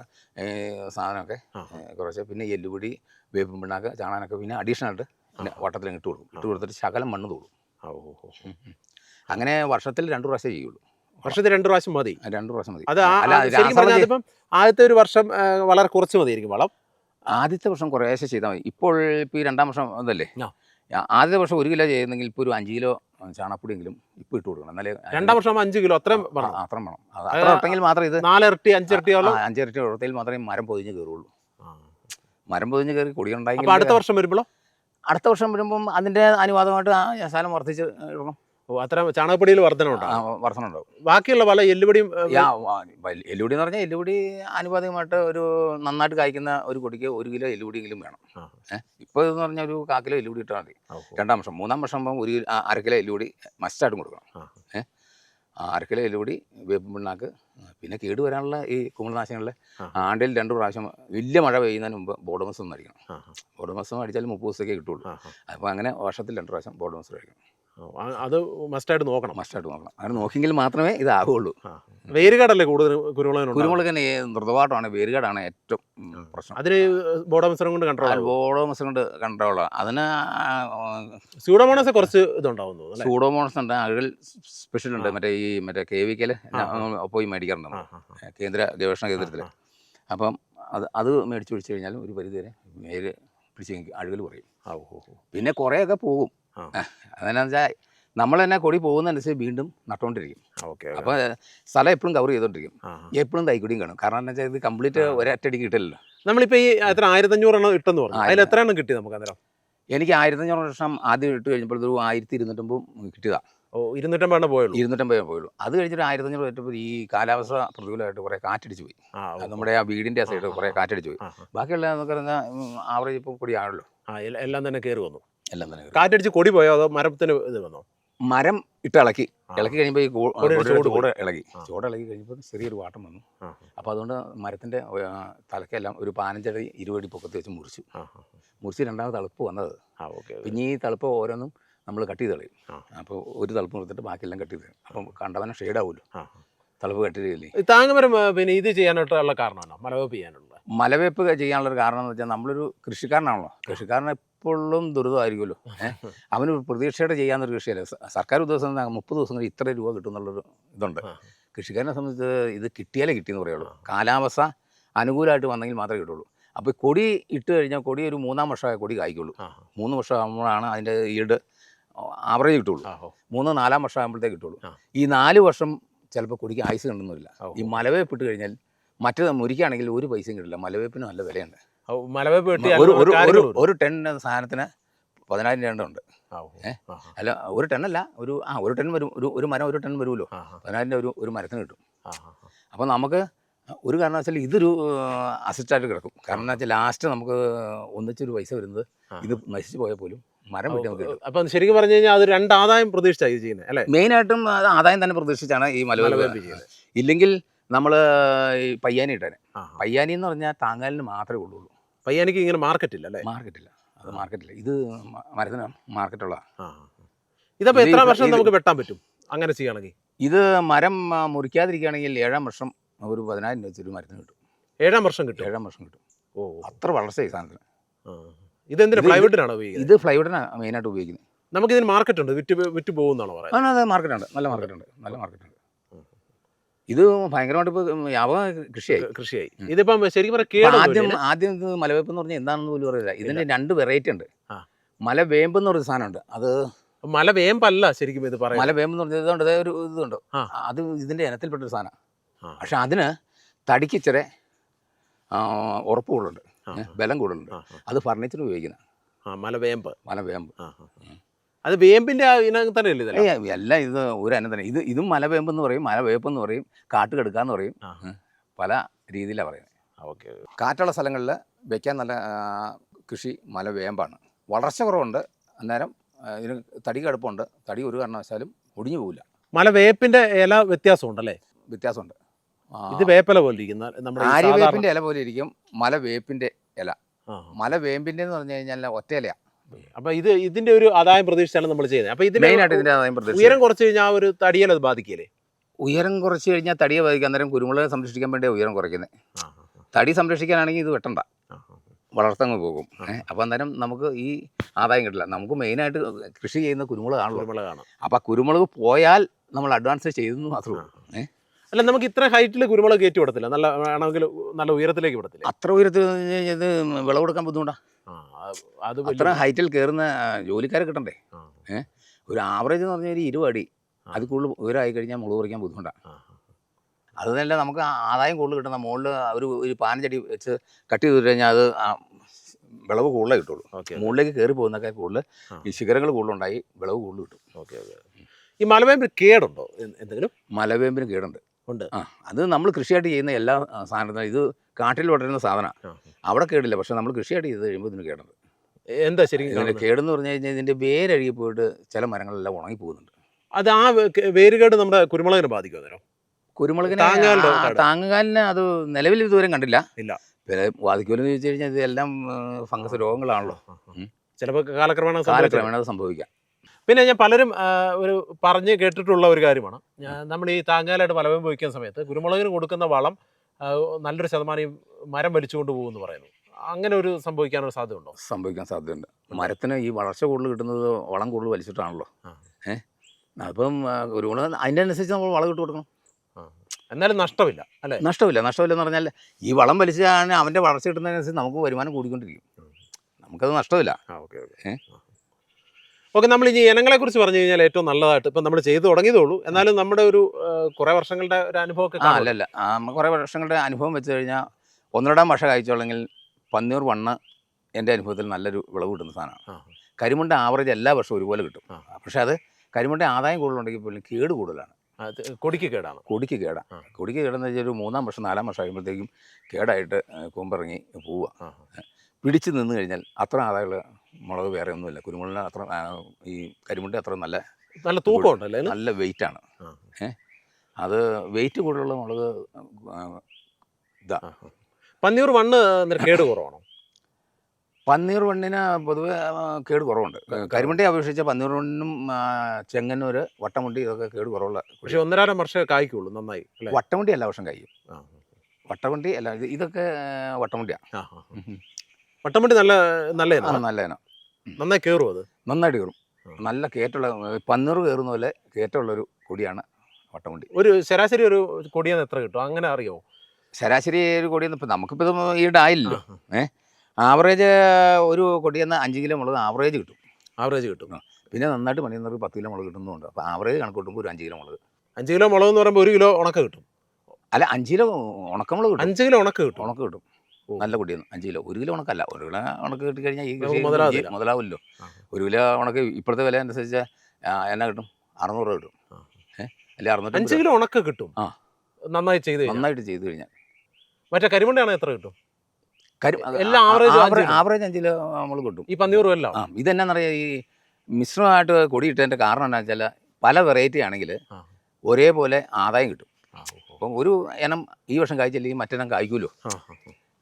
Speaker 2: സാധനമൊക്കെ കുറച്ച് പിന്നെ എല്ലുപൊടി വേപ്പും പിണ്ണാക്ക് ചാണാനൊക്കെ പിന്നെ അഡീഷണൽ ആയിട്ട് പിന്നെ വട്ടത്തിൽ ഇട്ട് കൊടുക്കും ഇട്ട് കൊടുത്തിട്ട് ശകലം മണ്ണ് തോടും.
Speaker 1: ഓ.
Speaker 2: അങ്ങനെ വർഷത്തിൽ രണ്ട് പ്രാവശ്യം ചെയ്യുള്ളൂ.
Speaker 1: വർഷത്തിൽ രണ്ട് പ്രാവശ്യം മതി.
Speaker 2: രണ്ട് പ്രാവശ്യം മതി.
Speaker 1: അത് ആദ്യത്തെ ഒരു വർഷം വളരെ കുറച്ച് മതിയായിരിക്കും വളം.
Speaker 2: ആദ്യത്തെ വർഷം കുറേശ്ശെ ചെയ്താൽ മതി. ഇപ്പോൾ ഇപ്പോൾ ഈ രണ്ടാം വർഷം അതല്ലേ ആദ്യത്തെ വർഷം ഒരു കിലോ ചെയ്യുന്നെങ്കിൽ ഇപ്പോൾ ഒരു അഞ്ച് കിലോ ചാണപ്പൊടിയെങ്കിലും ഇപ്പോൾ ഇട്ട് കൊടുക്കണം. എന്നാലേ
Speaker 1: രണ്ടാം വർഷം അഞ്ച് കിലോ അത്രയും വേണം.
Speaker 2: അത്രയും വേണം. അത് അത്ര ഇട്ടെങ്കിൽ മാത്രമേ ഇത്
Speaker 1: നാലിരട്ടി
Speaker 2: അഞ്ചിരട്ടി അഞ്ചിരട്ടി ഉള്ളത്തിൽ മാത്രമേ മരം പൊതിഞ്ഞ് കയറുള്ളൂ. മരം പൊതിഞ്ഞ് കയറി കൊടി
Speaker 1: അപ്പൊ അടുത്ത വർഷം വരുമ്പോഴോ?
Speaker 2: അടുത്ത വർഷം വരുമ്പം അതിന്റെ അനുവാദമായിട്ട് ആ ശാലം വർദ്ധിച്ച് ഇടണം.
Speaker 1: അത്ര ചാണകപ്പൊടിയിൽ വർധന ഉണ്ടാവും
Speaker 2: വർധന ഉണ്ടാവും
Speaker 1: ബാക്കിയുള്ള പല എല്ലുപടിയും
Speaker 2: എല്ലുപൊടി എന്ന് പറഞ്ഞാൽ എല്ലുപൊടി ആനുപാതികമായിട്ട് ഒരു നന്നായിട്ട് കായ്ക്കുന്ന ഒരു കൊടിക്ക് ഒരു കിലോ എല്ലുപൊടിയെങ്കിലും വേണം. ഇപ്പോൾ എന്ന് പറഞ്ഞാൽ ഒരു കാ കിലോ എല്ലുപൊടി ഇട്ടാൽ മതി. രണ്ടാം വർഷം മൂന്നാം വർഷം ആകുമ്പോൾ ഒരു അര കിലോ എല്ലുപൊടി മസ്റ്റായിട്ടും കൊടുക്കണം. ഏഹ് അര കിലോ എല്ലുപൊടി വേപ്പും പിണ്ണാക്ക് പിന്നെ കേട് വരാനുള്ള ഈ കുമിൾനാശങ്ങളിൽ
Speaker 1: ആ.
Speaker 2: ആണ്ടിൽ രണ്ട് പ്രാവശ്യം വലിയ മഴ പെയ്യുന്നതിന് മുമ്പ് ബോഡോമസ് ഒന്നും അടിക്കണം ബോഡോമസ് അടിച്ചാൽ മുപ്പത് ദിവസത്തേക്കേ കിട്ടുള്ളൂ. അപ്പോൾ അങ്ങനെ വർഷത്തിൽ രണ്ട് പ്രാവശ്യം ബോഡോമസ്
Speaker 1: ആ, അത് മസ്റ്റായിട്ട് നോക്കണം.
Speaker 2: മസ്റ്റായിട്ട് നോക്കണം. അങ്ങനെ നോക്കിയെങ്കിൽ മാത്രമേ ഇതാവുള്ളൂ.
Speaker 1: വേരുകാടല്ലേ കൂടുതൽ തന്നെ
Speaker 2: ഈ മൃദുവാട്ടമാണ് വേരുകാടാണ് ഏറ്റവും പ്രശ്നം.
Speaker 1: അതിന് ബോഡോമിശ്രം കൊണ്ട് കൺട്രോൾ ബോഡോ
Speaker 2: ബോഡോമസ് കൊണ്ട് കണ്ട്രോൾ അതിന്
Speaker 1: സ്യൂഡോമോണസ് കുറച്ച് ഇതുണ്ടാവുന്നു
Speaker 2: സ്യൂഡോമോണസ് ഉണ്ട്. അഴൽ സ്പെഷ്യൽ ഉണ്ട്. മറ്റേ ഈ മറ്റേ കെ വി
Speaker 1: കെൽ
Speaker 2: പോയി മേടിക്കാറുണ്ട്. കേന്ദ്ര ഗവേഷണ കേന്ദ്രത്തിൽ അപ്പം അത് അത് മേടിച്ച് പിടിച്ചു കഴിഞ്ഞാൽ ഒരു പരിധി വരെ വേര് പിടിച്ച് അഴുകൽ കുറയും. പിന്നെ കുറേയൊക്കെ പോകും. വെച്ചാൽ നമ്മൾ തന്നെ കൊടി പോകുന്നതനുസരിച്ച് വീണ്ടും നട്ടുകൊണ്ടിരിക്കും. അപ്പോൾ സ്ഥലം എപ്പോഴും കവർ ചെയ്തുകൊണ്ടിരിക്കും. എപ്പോഴും തൈക്കൊടിയും കാണും. കാരണം എന്താ വെച്ചാൽ ഇത് കംപ്ലീറ്റ്
Speaker 1: ഒരറ്റടി
Speaker 2: ഒരറ്റടിക്ക് കിട്ടില്ലല്ലോ
Speaker 1: നമ്മളിപ്പോ ഈ എത്ര ആയിരത്തഞ്ഞൂറെണ്ണം ഇട്ടെന്ന് പറഞ്ഞു. അതിൽ എത്ര എണ്ണം കിട്ടി നമുക്ക് അന്നേരം?
Speaker 2: എനിക്ക് ആയിരത്തഞ്ഞൂറ് വർഷം ആദ്യം ഇട്ട് കഴിഞ്ഞപ്പോൾ ഒരു ആയിരത്തി ഇരുന്നൂറ്റമ്പത് കിട്ടിയതാണ്
Speaker 1: ഓ ഇരുന്നൂറ്റമ്പത് പോയുള്ളൂ.
Speaker 2: ഇരുന്നൂറ്റമ്പത് പോയുള്ളൂ. അത് കഴിഞ്ഞിട്ട് ആയിരത്തഞ്ഞൂറ് പറ്റപ്പോൾ ഈ കാലാവസ്ഥ പ്രതികൂലമായിട്ട് കുറേ കാറ്റടിച്ച് പോയി. നമ്മുടെ ആ വീടിന്റെ സൈഡ് കുറെ. കാറ്റടിച്ച് പോയി. ബാക്കിയുള്ള എന്നൊക്കെ പറഞ്ഞാൽ ആവറേജ് ഇപ്പോൾ കൂടി ആണല്ലോ.
Speaker 1: എല്ലാം തന്നെ കയറി വന്നു.
Speaker 2: എല്ലാം തന്നെ കയറി.
Speaker 1: കാറ്റടിച്ച് കൊടി പോയോ? അതോ മരത്തിന് ഇത് വന്നോ?
Speaker 2: മരം ഇട്ട് ഇളക്കി. ഇളക്കി കഴിയുമ്പോൾ ഈ
Speaker 1: കൊടിയുടെ ചൂട്
Speaker 2: ചൂട് ഇളകി.
Speaker 1: ആ.
Speaker 2: ചൂട് ഇളകി കഴിയുമ്പോൾ ചെറിയൊരു വാട്ടം വന്നു.
Speaker 1: ആ,
Speaker 2: അപ്പോൾ അതുകൊണ്ട് മരത്തിന്റെ തലക്കെല്ലാം ഒരു പതിനഞ്ചടി ഇരുപടി പൊക്കത്ത് വെച്ച് മുറിച്ചു.
Speaker 1: ആ, ആ,
Speaker 2: മുറിച്ച് രണ്ടാമത് തളുപ്പ് വന്നത്.
Speaker 1: ആ ഓക്കെ
Speaker 2: പിന്നെ ഈ തളുപ്പ് ഓരോന്നും നമ്മൾ കട്ട് ചെയ്ത് കളയും.
Speaker 1: ആ.
Speaker 2: അപ്പോൾ ഒരു തളുപ്പ് നിർത്തിട്ട് ബാക്കിയെല്ലാം കട്ട് ചെയ്ത്. അപ്പം കണ്ടവനെ ഷെയ്ഡാവുമല്ലോ
Speaker 1: ആ.
Speaker 2: തളുപ്പ് കട്ട് ചെയ്തില്ലേ
Speaker 1: താങ്ങമരം പിന്നെ ഇത് ചെയ്യാനായിട്ടുള്ള കാരണമാണോ മലവേപ്പ് ചെയ്യാനുള്ള
Speaker 2: മലവെപ്പ് ചെയ്യാനുള്ളൊരു കാരണം എന്ന് വെച്ചാൽ നമ്മളൊരു കൃഷിക്കാരനാണല്ലോ. കൃഷിക്കാരനെ എപ്പോഴും ദുരിതമായിരിക്കുമല്ലോ. ഏഹ് അവന് പ്രതീക്ഷയുടെ ചെയ്യാവുന്നൊരു കൃഷിയല്ല? സർക്കാർ ഉദ്യോഗസ്ഥൻ മുപ്പത് ദിവസം കൊണ്ട് ഇത്ര രൂപ കിട്ടും എന്നുള്ളൊരു ഇതുണ്ട്. കൃഷിക്കാരനെ സംബന്ധിച്ച് ഇത് കിട്ടിയാലേ കിട്ടിയെന്ന് പറയുള്ളൂ. കാലാവസ്ഥ അനുകൂലമായിട്ട് വന്നെങ്കിൽ മാത്രമേ കിട്ടുള്ളൂ. അപ്പോൾ കൊടി ഇട്ട് കഴിഞ്ഞാൽ കൊടി ഒരു മൂന്നാം വർഷമായ കൊടി കായ്ക്കുള്ളൂ. മൂന്ന് വർഷം ആകുമ്പോഴാണ് അതിന്റെ ഈട് ആവറേജ് കിട്ടുള്ളൂ. മൂന്ന് നാലാം വർഷം ആകുമ്പോഴത്തേക്ക് കിട്ടുള്ളൂ ഈ നാല് വർഷം ചിലപ്പോൾ കുടിക്കാൻ ആയുസ് കണ്ടൊന്നുമില്ല ഈ മലവേപ്പ് ഇട്ട് കഴിഞ്ഞാൽ മറ്റേത് മുരിക്കുകയാണെങ്കിൽ ഒരു പൈസയും കിട്ടില്ല. മലവേപ്പിന് നല്ല വിലയുണ്ട്. ഒരു ഒരു ഒരു ഒരു ടെൻ സാധനത്തിന് പതിനായിരം രൂപ ഉണ്ട്. അല്ല ഒരു ടെൻ അല്ല ഒരു ആ ഒരു ടെൻ വരും ഒരു ഒരു മരം ഒരു ടെൻ വരുമല്ലോ. പതിനായിരം ഒരു ഒരു മരത്തിന് കിട്ടും. അപ്പോൾ നമുക്ക് ഒരു കാരണവശാലും ഇതൊരു അസിസ്റ്റായിട്ട് കിടക്കും കാരണം എന്താ വെച്ചാൽ ലാസ്റ്റ് നമുക്ക് ഒന്നിച്ചൊരു പൈസ വരുന്നത് ഇത് നശിച്ചു പോയാൽ പോലും മരം വെട്ടി നമുക്ക് കിട്ടും
Speaker 1: അപ്പം ശരിക്കും പറഞ്ഞു കഴിഞ്ഞാൽ അത് രണ്ട് ആദായം പ്രതീക്ഷിച്ചാണ് ഇത് ചെയ്യുന്നത് അല്ലേ?
Speaker 2: മെയിനായിട്ടും അത് ആദായം തന്നെ പ്രതീക്ഷിച്ചാണ് ഈ
Speaker 1: ചെയ്യുന്നത്.
Speaker 2: ഇല്ലെങ്കിൽ നമ്മൾ ഈ പയ്യാനി ഇട്ടേനെ. പയ്യാനി എന്ന് പറഞ്ഞാൽ താങ്ങാലിന് മാത്രമേ ഉള്ളൂ
Speaker 1: പയ്യാനിക്ക് ഇങ്ങനെ മാർക്കറ്റ് ഇല്ല അല്ലേ?
Speaker 2: മാർക്കറ്റില്ല അത് മാർക്കറ്റില്ല ഇത് മരത്തിന് മാർക്കറ്റുള്ള.
Speaker 1: ഇതപ്പോ
Speaker 2: ഇത്
Speaker 1: എത്ര വർഷം നമുക്ക് വെട്ടാൻ പറ്റും? അങ്ങനെ ചെയ്യുകയാണെങ്കിൽ?
Speaker 2: ഇത് മരം മുറിക്കാതിരിക്കുകയാണെങ്കിൽ ഏഴാം വർഷം ഒരു പതിനായിരം രൂപ വെച്ചൊരു മരത്തിന് കിട്ടും.
Speaker 1: ഏഴാം വർഷം കിട്ടും?
Speaker 2: ഏഴാം വർഷം കിട്ടും.
Speaker 1: ഓ
Speaker 2: അത്ര വളർച്ച ഈ സാധനത്തിന്.
Speaker 1: ഇതെന്തിനാ?
Speaker 2: ഇത്
Speaker 1: പ്ലൈവുഡിനാണോ ഉപയോഗിക്കുന്നത്?
Speaker 2: ഇത് ഫ്ലൈവുഡിനാണ് മെയിനായിട്ട് ഉപയോഗിക്കുന്നത്.
Speaker 1: നമുക്ക് ഇതിന് മാർക്കറ്റ് ഉണ്ട്. വിറ്റ് വിറ്റ് പോകുന്നതാണോ പറയുന്നത്
Speaker 2: ആ അതെ മാർക്കറ്റുണ്ട് നല്ല മാർക്കറ്റ് ഉണ്ട്. നല്ല മാർക്കറ്റ്
Speaker 1: ഉണ്ട്.
Speaker 2: ഇത് ഭയങ്കരമായിട്ട് ഇപ്പോൾ യാവ കൃഷിയായി.
Speaker 1: കൃഷിയായി. ഇതിപ്പം ശരിക്കും പറയാം
Speaker 2: ആദ്യം. ആദ്യം ഇത് മലവേപ്പ് എന്ന് പറഞ്ഞാൽ എന്താണെന്ന് പോലും അറിയില്ല. ഇതിന് രണ്ട് വെറൈറ്റി ഉണ്ട്. മലവേമ്പ് എന്ന് പറഞ്ഞ സാധനമുണ്ട് അത്
Speaker 1: മലവേമ്പല്ല ശരിക്കും ഇത് പറയാം.
Speaker 2: മലവേമ്പ് എന്ന് പറഞ്ഞാൽ ഇതുണ്ട്. ഒരു ഇതുണ്ട്. അത് ഇതിന്റെ ഇനത്തിൽപ്പെട്ട ഒരു സാധനം.
Speaker 1: ആ.
Speaker 2: പക്ഷെ അതിന് തടിക്ക് ഇച്ചിരി ബലം കൂടുതലുണ്ട്. അത് ഫർണിച്ചർ ഉപയോഗിക്കുന്ന മലവേമ്പ്
Speaker 1: ആ. അത് വേമ്പിന്റെ ഇനം തന്നെയല്ലേ
Speaker 2: എല്ലാം ഇത് ഒരു അനം തന്നെ. ഇത് ഇതും മലവേമ്പ് എന്ന് പറയും മലവേപ്പ് എന്ന് പറയും കാട്ടുകെടുക്കാന്ന് പറയും.
Speaker 1: ആ.
Speaker 2: ഉം. പല രീതിയിലാണ് പറയുന്നത്.
Speaker 1: ഓക്കെ
Speaker 2: കാറ്റുള്ള സ്ഥലങ്ങളിൽ വെക്കാൻ നല്ല കൃഷി മലവേമ്പാണ് വളർച്ച കുറവുണ്ട്. അന്നേരം ഇതിന് തടി കടുപ്പമുണ്ട്. തടി ഒരു കാരണവശാലും ഒടിഞ്ഞു പോകില്ല
Speaker 1: മല വേപ്പിന്റെ ഇല വ്യത്യാസമുണ്ടല്ലേ?
Speaker 2: വ്യത്യാസമുണ്ട്.
Speaker 1: ഇത് വേപ്പില പോലെ ഇരിക്കുന്ന. നമ്മുടെ ആര്യവേപ്പിന്റെ സാധാരണ-
Speaker 2: ഇല പോലെ ഇരിക്കും. മലവേപ്പിന്റെ ഇല.
Speaker 1: ആ.
Speaker 2: മലവേമ്പിന്റെ എന്ന് പറഞ്ഞു കഴിഞ്ഞാൽ ഒറ്റ ഇല
Speaker 1: അപ്പൊ ഇത് ഇതിന്റെ ഒരു ആദായം പ്രതീക്ഷിച്ചാണ് നമ്മൾ ചെയ്യുന്നത്. അപ്പൊ മെയിൻ
Speaker 2: ആയിട്ട് ഇതിന്റെ ആദായം പ്രതീക്ഷ
Speaker 1: ഉയരം കുറച്ച് കഴിഞ്ഞാൽ ആ ഒരു തടിയൽ അത് ബാധിക്കില്ലേ
Speaker 2: ഉയരം കുറച്ച് കഴിഞ്ഞാൽ തടിയെ ബാധിക്കാൻ അന്നേരം കുരുമുളക് സംരക്ഷിക്കാൻ വേണ്ടി ഉയരം കുറയ്ക്കുന്നത് തടി സംരക്ഷിക്കാനാണെങ്കിൽ ഇത് വെട്ടണ്ട. വളർത്തങ്ങ് പോകും. ഏഹ് അപ്പം അന്നേരം നമുക്ക് ഈ ആദായം കിട്ടില്ല. നമുക്ക് മെയിനായിട്ട് കൃഷി ചെയ്യുന്ന കുരുമുളകാണല്ലോ.
Speaker 1: കുരുമുളകാണ്.
Speaker 2: അപ്പം ആ കുരുമുളക് പോയാൽ നമ്മൾ അഡ്വാൻസ് ചെയ്തെന്ന് മാത്രമേ ഉള്ളൂ. ഏഹ്
Speaker 1: അല്ല നമുക്ക് ഇത്ര ഹൈറ്റിൽ കുരുമുളക് കയറ്റി വിടത്തില്ല. നല്ല വേണമെങ്കിൽ നല്ല ഉയരത്തിലേക്ക് വിടത്തില്ല.
Speaker 2: അത്ര ഉയരത്തിൽ ഇത് വിളവെടുക്കാൻ ബുദ്ധിമുട്ടാണ്
Speaker 1: അത്
Speaker 2: അത്ര ഹൈറ്റിൽ കയറുന്ന ജോലിക്കാരെ കിട്ടണ്ടേ?
Speaker 1: ഏഹ്
Speaker 2: ഒരു ആവറേജ് എന്ന് പറഞ്ഞാൽ ഒരു ഇരുപത് അടി. അത് കൂടുതൽ ഉയരമായി കഴിഞ്ഞാൽ മുളക് പറിക്കാൻ ബുദ്ധിമുട്ടാണ് അത് തന്നെ നമുക്ക് ആദായം കൂടുതൽ കിട്ടുന്ന മുകളിൽ ഒരു ഒരു പാനച്ചടി വെച്ച് കട്ട് ചെയ്ത് കഴിഞ്ഞാൽ അത് വിളവ് കൂടുതലേ കിട്ടുള്ളൂ.
Speaker 1: ഓക്കെ
Speaker 2: മുകളിലേക്ക് കയറി പോകുന്നൊക്കെ കൂടുതൽ ഈ ശിഖരങ്ങൾ കൂടുതലുണ്ടായി വിളവ് കൂടുതൽ കിട്ടും.
Speaker 1: Okay okay. ഈ മലവേമ്പിന് കേടുണ്ടോ? എന്ത്- എന്തെങ്കിലും?
Speaker 2: മലവേമ്പിന് കേടുണ്ട്.
Speaker 1: ഉണ്ട്.
Speaker 2: ആ. അത് നമ്മൾ കൃഷിയായിട്ട് ചെയ്യുന്ന എല്ലാ സാധനത്തിനും ഇത് കാട്ടിൽ വളരുന്ന സാധനമാണ്. അവിടെ കേടില്ല. പക്ഷെ നമ്മൾ കൃഷിയായിട്ട് ചെയ്ത് കഴിയുമ്പോൾ ഇതിന് കേടുണ്ട്.
Speaker 1: എന്താ ശരിക്കും കാണുന്നത്?
Speaker 2: കേടെന്ന് പറഞ്ഞു കഴിഞ്ഞാൽ ഇതിന്റെ വേരഴുകി പോയിട്ട് ചില മരങ്ങളെല്ലാം ഉണങ്ങി പോകുന്നുണ്ട്.
Speaker 1: അത് ആ വേരുകേട് നമ്മുടെ കുരുമുളകിനെ ബാധിക്കും അന്നേരം?
Speaker 2: കുരുമുളകിനെ താങ്ങുകാലിന് അത് നിലവിൽ ഇതുവരെ കണ്ടില്ല.
Speaker 1: ഇല്ല.
Speaker 2: പിന്നെ ബാധിക്കുമല്ലോ എന്ന് ചോദിച്ചു കഴിഞ്ഞാൽ ഇതെല്ലാം ഫംഗസ് രോഗങ്ങളാണല്ലോ.
Speaker 1: ചിലപ്പോൾ കാലക്രമേണ.
Speaker 2: കാലക്രമേണ അത് സംഭവിക്കാം.
Speaker 1: പിന്നെ ഞാൻ പലരും ഒരു പറഞ്ഞ് കേട്ടിട്ടുള്ള ഒരു കാര്യമാണ്. ഞാൻ നമ്മൾ ഈ താങ്ങാലായിട്ട് മലവേമ്പ് വയ്ക്കുന്ന സമയത്ത് കുരുമുളകിന് കൊടുക്കുന്ന വളം നല്ലൊരു ശതമാനം ഈ മരം വലിച്ചുകൊണ്ട് പോകുമെന്ന് പറയുന്നു. അങ്ങനെ ഒരു സംഭവിക്കാനൊരു സാധ്യത ഉണ്ടോ
Speaker 2: സംഭവിക്കാൻ സാധ്യതയുണ്ട്. മരത്തിന് ഈ വളർച്ച കൂടുതൽ കിട്ടുന്നത് വളം കൂടുതൽ വലിച്ചിട്ടാണല്ലോ. ഏഹ് അപ്പം കുരുമുളക് അതിന്റെ അനുസരിച്ച് നമ്മൾ വളം ഇട്ട് കൊടുക്കണം.
Speaker 1: എന്നാലും നഷ്ടമില്ല അല്ലേ?
Speaker 2: നഷ്ടമില്ല. നഷ്ടമില്ല എന്ന് പറഞ്ഞാൽ ഈ വളം വലിച്ചാണ് അവന്റെ വളർച്ച കിട്ടുന്നതിനനുസരിച്ച് നമുക്ക് വരുമാനം കൂടിക്കൊണ്ടിരിക്കും. നമുക്കത് നഷ്ടമില്ല.
Speaker 1: Okay okay.
Speaker 2: ഏ?
Speaker 1: ഓക്കെ നമ്മൾ ഇനി ഇനങ്ങളെ കുറിച്ച് പറഞ്ഞു കഴിഞ്ഞാൽ ഏറ്റവും നല്ലതായിട്ട് ഇപ്പം നമ്മൾ ചെയ്തു തുടങ്ങിയതോളൂ ഉള്ളൂ എന്നാലും നമ്മുടെ ഒരു കുറേ വർഷങ്ങളുടെ ഒരു അനുഭവമൊക്കെ
Speaker 2: ആ. അല്ലല്ല. കുറേ വർഷങ്ങളുടെ അനുഭവം വെച്ച് കഴിഞ്ഞാൽ ഒന്നിടാൻ വർഷം കഴിച്ചോളെങ്കിൽ പന്നീർ വണ്ണ് എന്റെ അനുഭവത്തിൽ നല്ലൊരു വിളവ് കിട്ടുന്ന സാധനമാണ്. കരിമുണ്ട ആവറേജ് എല്ലാ വർഷവും ഒരുപോലെ കിട്ടും. പക്ഷേ അത് കരിമുണ്ട ആദായം കൂടുതലുണ്ടെങ്കിൽ പോലും കേട് കൂടുതലാണ്.
Speaker 1: അത് കൊടിക്ക് കേടാണ്.
Speaker 2: കൊടിക്ക് കേടാ.
Speaker 1: ആ.
Speaker 2: കൊടിക്ക് കേടെന്ന് വെച്ചാൽ ഒരു മൂന്നാം വർഷം നാലാം വർഷം കഴിയുമ്പോഴത്തേക്കും കേടായിട്ട് കൂമ്പിറങ്ങി പോവുക.
Speaker 1: പിടിച്ചു
Speaker 2: പിടിച്ച് നിന്ന് കഴിഞ്ഞാൽ അത്ര ആദായമുള്ള മുളക് വേറെ ഒന്നുമില്ല. കുരുമുളകിന് അത്ര ഈ കരിമുണ്ട അത്ര നല്ല
Speaker 1: നല്ല തൂക്കം ഉണ്ടല്ലേ
Speaker 2: നല്ല വെയിറ്റ് ആണ്. ഏഹ് അത് വെയിറ്റ് കൂടുതലുള്ള മുളക്
Speaker 1: ഇതാ. പന്നീർ. പന്നിയൂർ മണ്ണ് കേട് കുറവാണോ?
Speaker 2: പന്നീർ വണ്ണിന് പൊതുവെ കേട് കുറവുണ്ട്. കരിമുണ്ടി അപേക്ഷിച്ച് പന്നീർ വണ്ണിനും ചെങ്ങന്നൂര് ചെങ്ങന്നൂർ വട്ടമുണ്ടി ഇതൊക്കെ കേട് കുറവുള്ള
Speaker 1: പക്ഷെ ഒന്നരാരം വർഷം കായ്ക്കുള്ളൂ നന്നായി
Speaker 2: വട്ടമുണ്ടി എല്ലാ വർഷം കഴിയും വട്ടമുണ്ടി അല്ല ഇത് ഇതൊക്കെ വട്ടമുണ്ടിയാണ്
Speaker 1: ആ. നല്ല നല്ല
Speaker 2: ആ. നല്ല ഇനം
Speaker 1: നന്നായി കയറും അത്?
Speaker 2: നന്നായിട്ട് കയറും നല്ല കയറ്റുള്ള പന്നൂറ് കയറുന്ന പോലെ കയറ്റമുള്ളൊരു കൊടിയാണ് വട്ടമുണ്ടി
Speaker 1: ഒരു ശരാശരി ഒരു കൊടിയെന്ന് എത്ര കിട്ടും? അങ്ങനെ അറിയോ?
Speaker 2: ശരാശരി ഒരു കൊടിയെന്ന് ഇപ്പം നമുക്കിപ്പോൾ ഇത് ഈടായില്ലല്ലോ ആവറേജ് ഒരു കൊടിയെന്ന് അഞ്ച് കിലോ മുളക് ആവറേജ് കിട്ടും.
Speaker 1: ആവറേജ് കിട്ടും.
Speaker 2: പിന്നെ നന്നായിട്ട് പണിയുന്നവർക്ക് പത്ത് കിലോ മുളക് കിട്ടുന്നുണ്ട്. അപ്പോൾ ആവറേജ് കണക്ക് കൂട്ടുമ്പോൾ ഒരു അഞ്ച് കിലോ മുളക്.
Speaker 1: അഞ്ച് കിലോ മുളക് എന്ന് പറയുമ്പോൾ ഒരു കിലോ ഉണക്ക കിട്ടും.
Speaker 2: അല്ല അഞ്ച് കിലോ ഉണക്കമുളക് കിട്ടും.
Speaker 1: അഞ്ച് കിലോ ഉണക്ക കിട്ടും.
Speaker 2: ഉണക്ക കിട്ടും. നല്ല കുടിയെന്ന്. അഞ്ച് കിലോ. ഒരു കിലോ ഉണക്കല്ല. ഒരു കിലോ ഉണക്ക് കിട്ടി കഴിഞ്ഞാൽ ഈ കൃഷി
Speaker 1: മുതലാവില്ല.
Speaker 2: ഒരു കിലോ ഉണക്ക് ഇപ്പോഴത്തെ വില അനുസരിച്ച് എന്നാ കിട്ടും? അറുന്നൂറ് രൂപ കിട്ടും. ഏഹ് അല്ലെ
Speaker 1: അഞ്ച്
Speaker 2: അറുന്നൂറ്റി
Speaker 1: കിലോ ഉണക്ക് കിട്ടും.
Speaker 2: ആ.
Speaker 1: നന്നായി ചെയ്ത്
Speaker 2: നന്നായിട്ട് ചെയ്ത് കഴിഞ്ഞാൽ
Speaker 1: മറ്റേ കരിമണ്ടാണ് എത്ര കിട്ടും? അഞ്ച്.
Speaker 2: ആവറേജ് അഞ്ച് കിലോ നമ്മൾ കിട്ടും.
Speaker 1: ഈ പന്നിയൂറും എല്ലാം
Speaker 2: ആ ഇതെന്നാന്നറിയാം? ഈ മിശ്രമായിട്ട് കൊടി ഇട്ടതിന്റെ കാരണം എന്താ വെച്ചാൽ പല വെറൈറ്റി ആണെങ്കിൽ ഒരേപോലെ ആദായം കിട്ടും. അപ്പം ഒരു ഇനം ഈ വർഷം കായ്ച്ചില്ലെങ്കിൽ മറ്റേനം കായ്ക്കുമല്ലോ.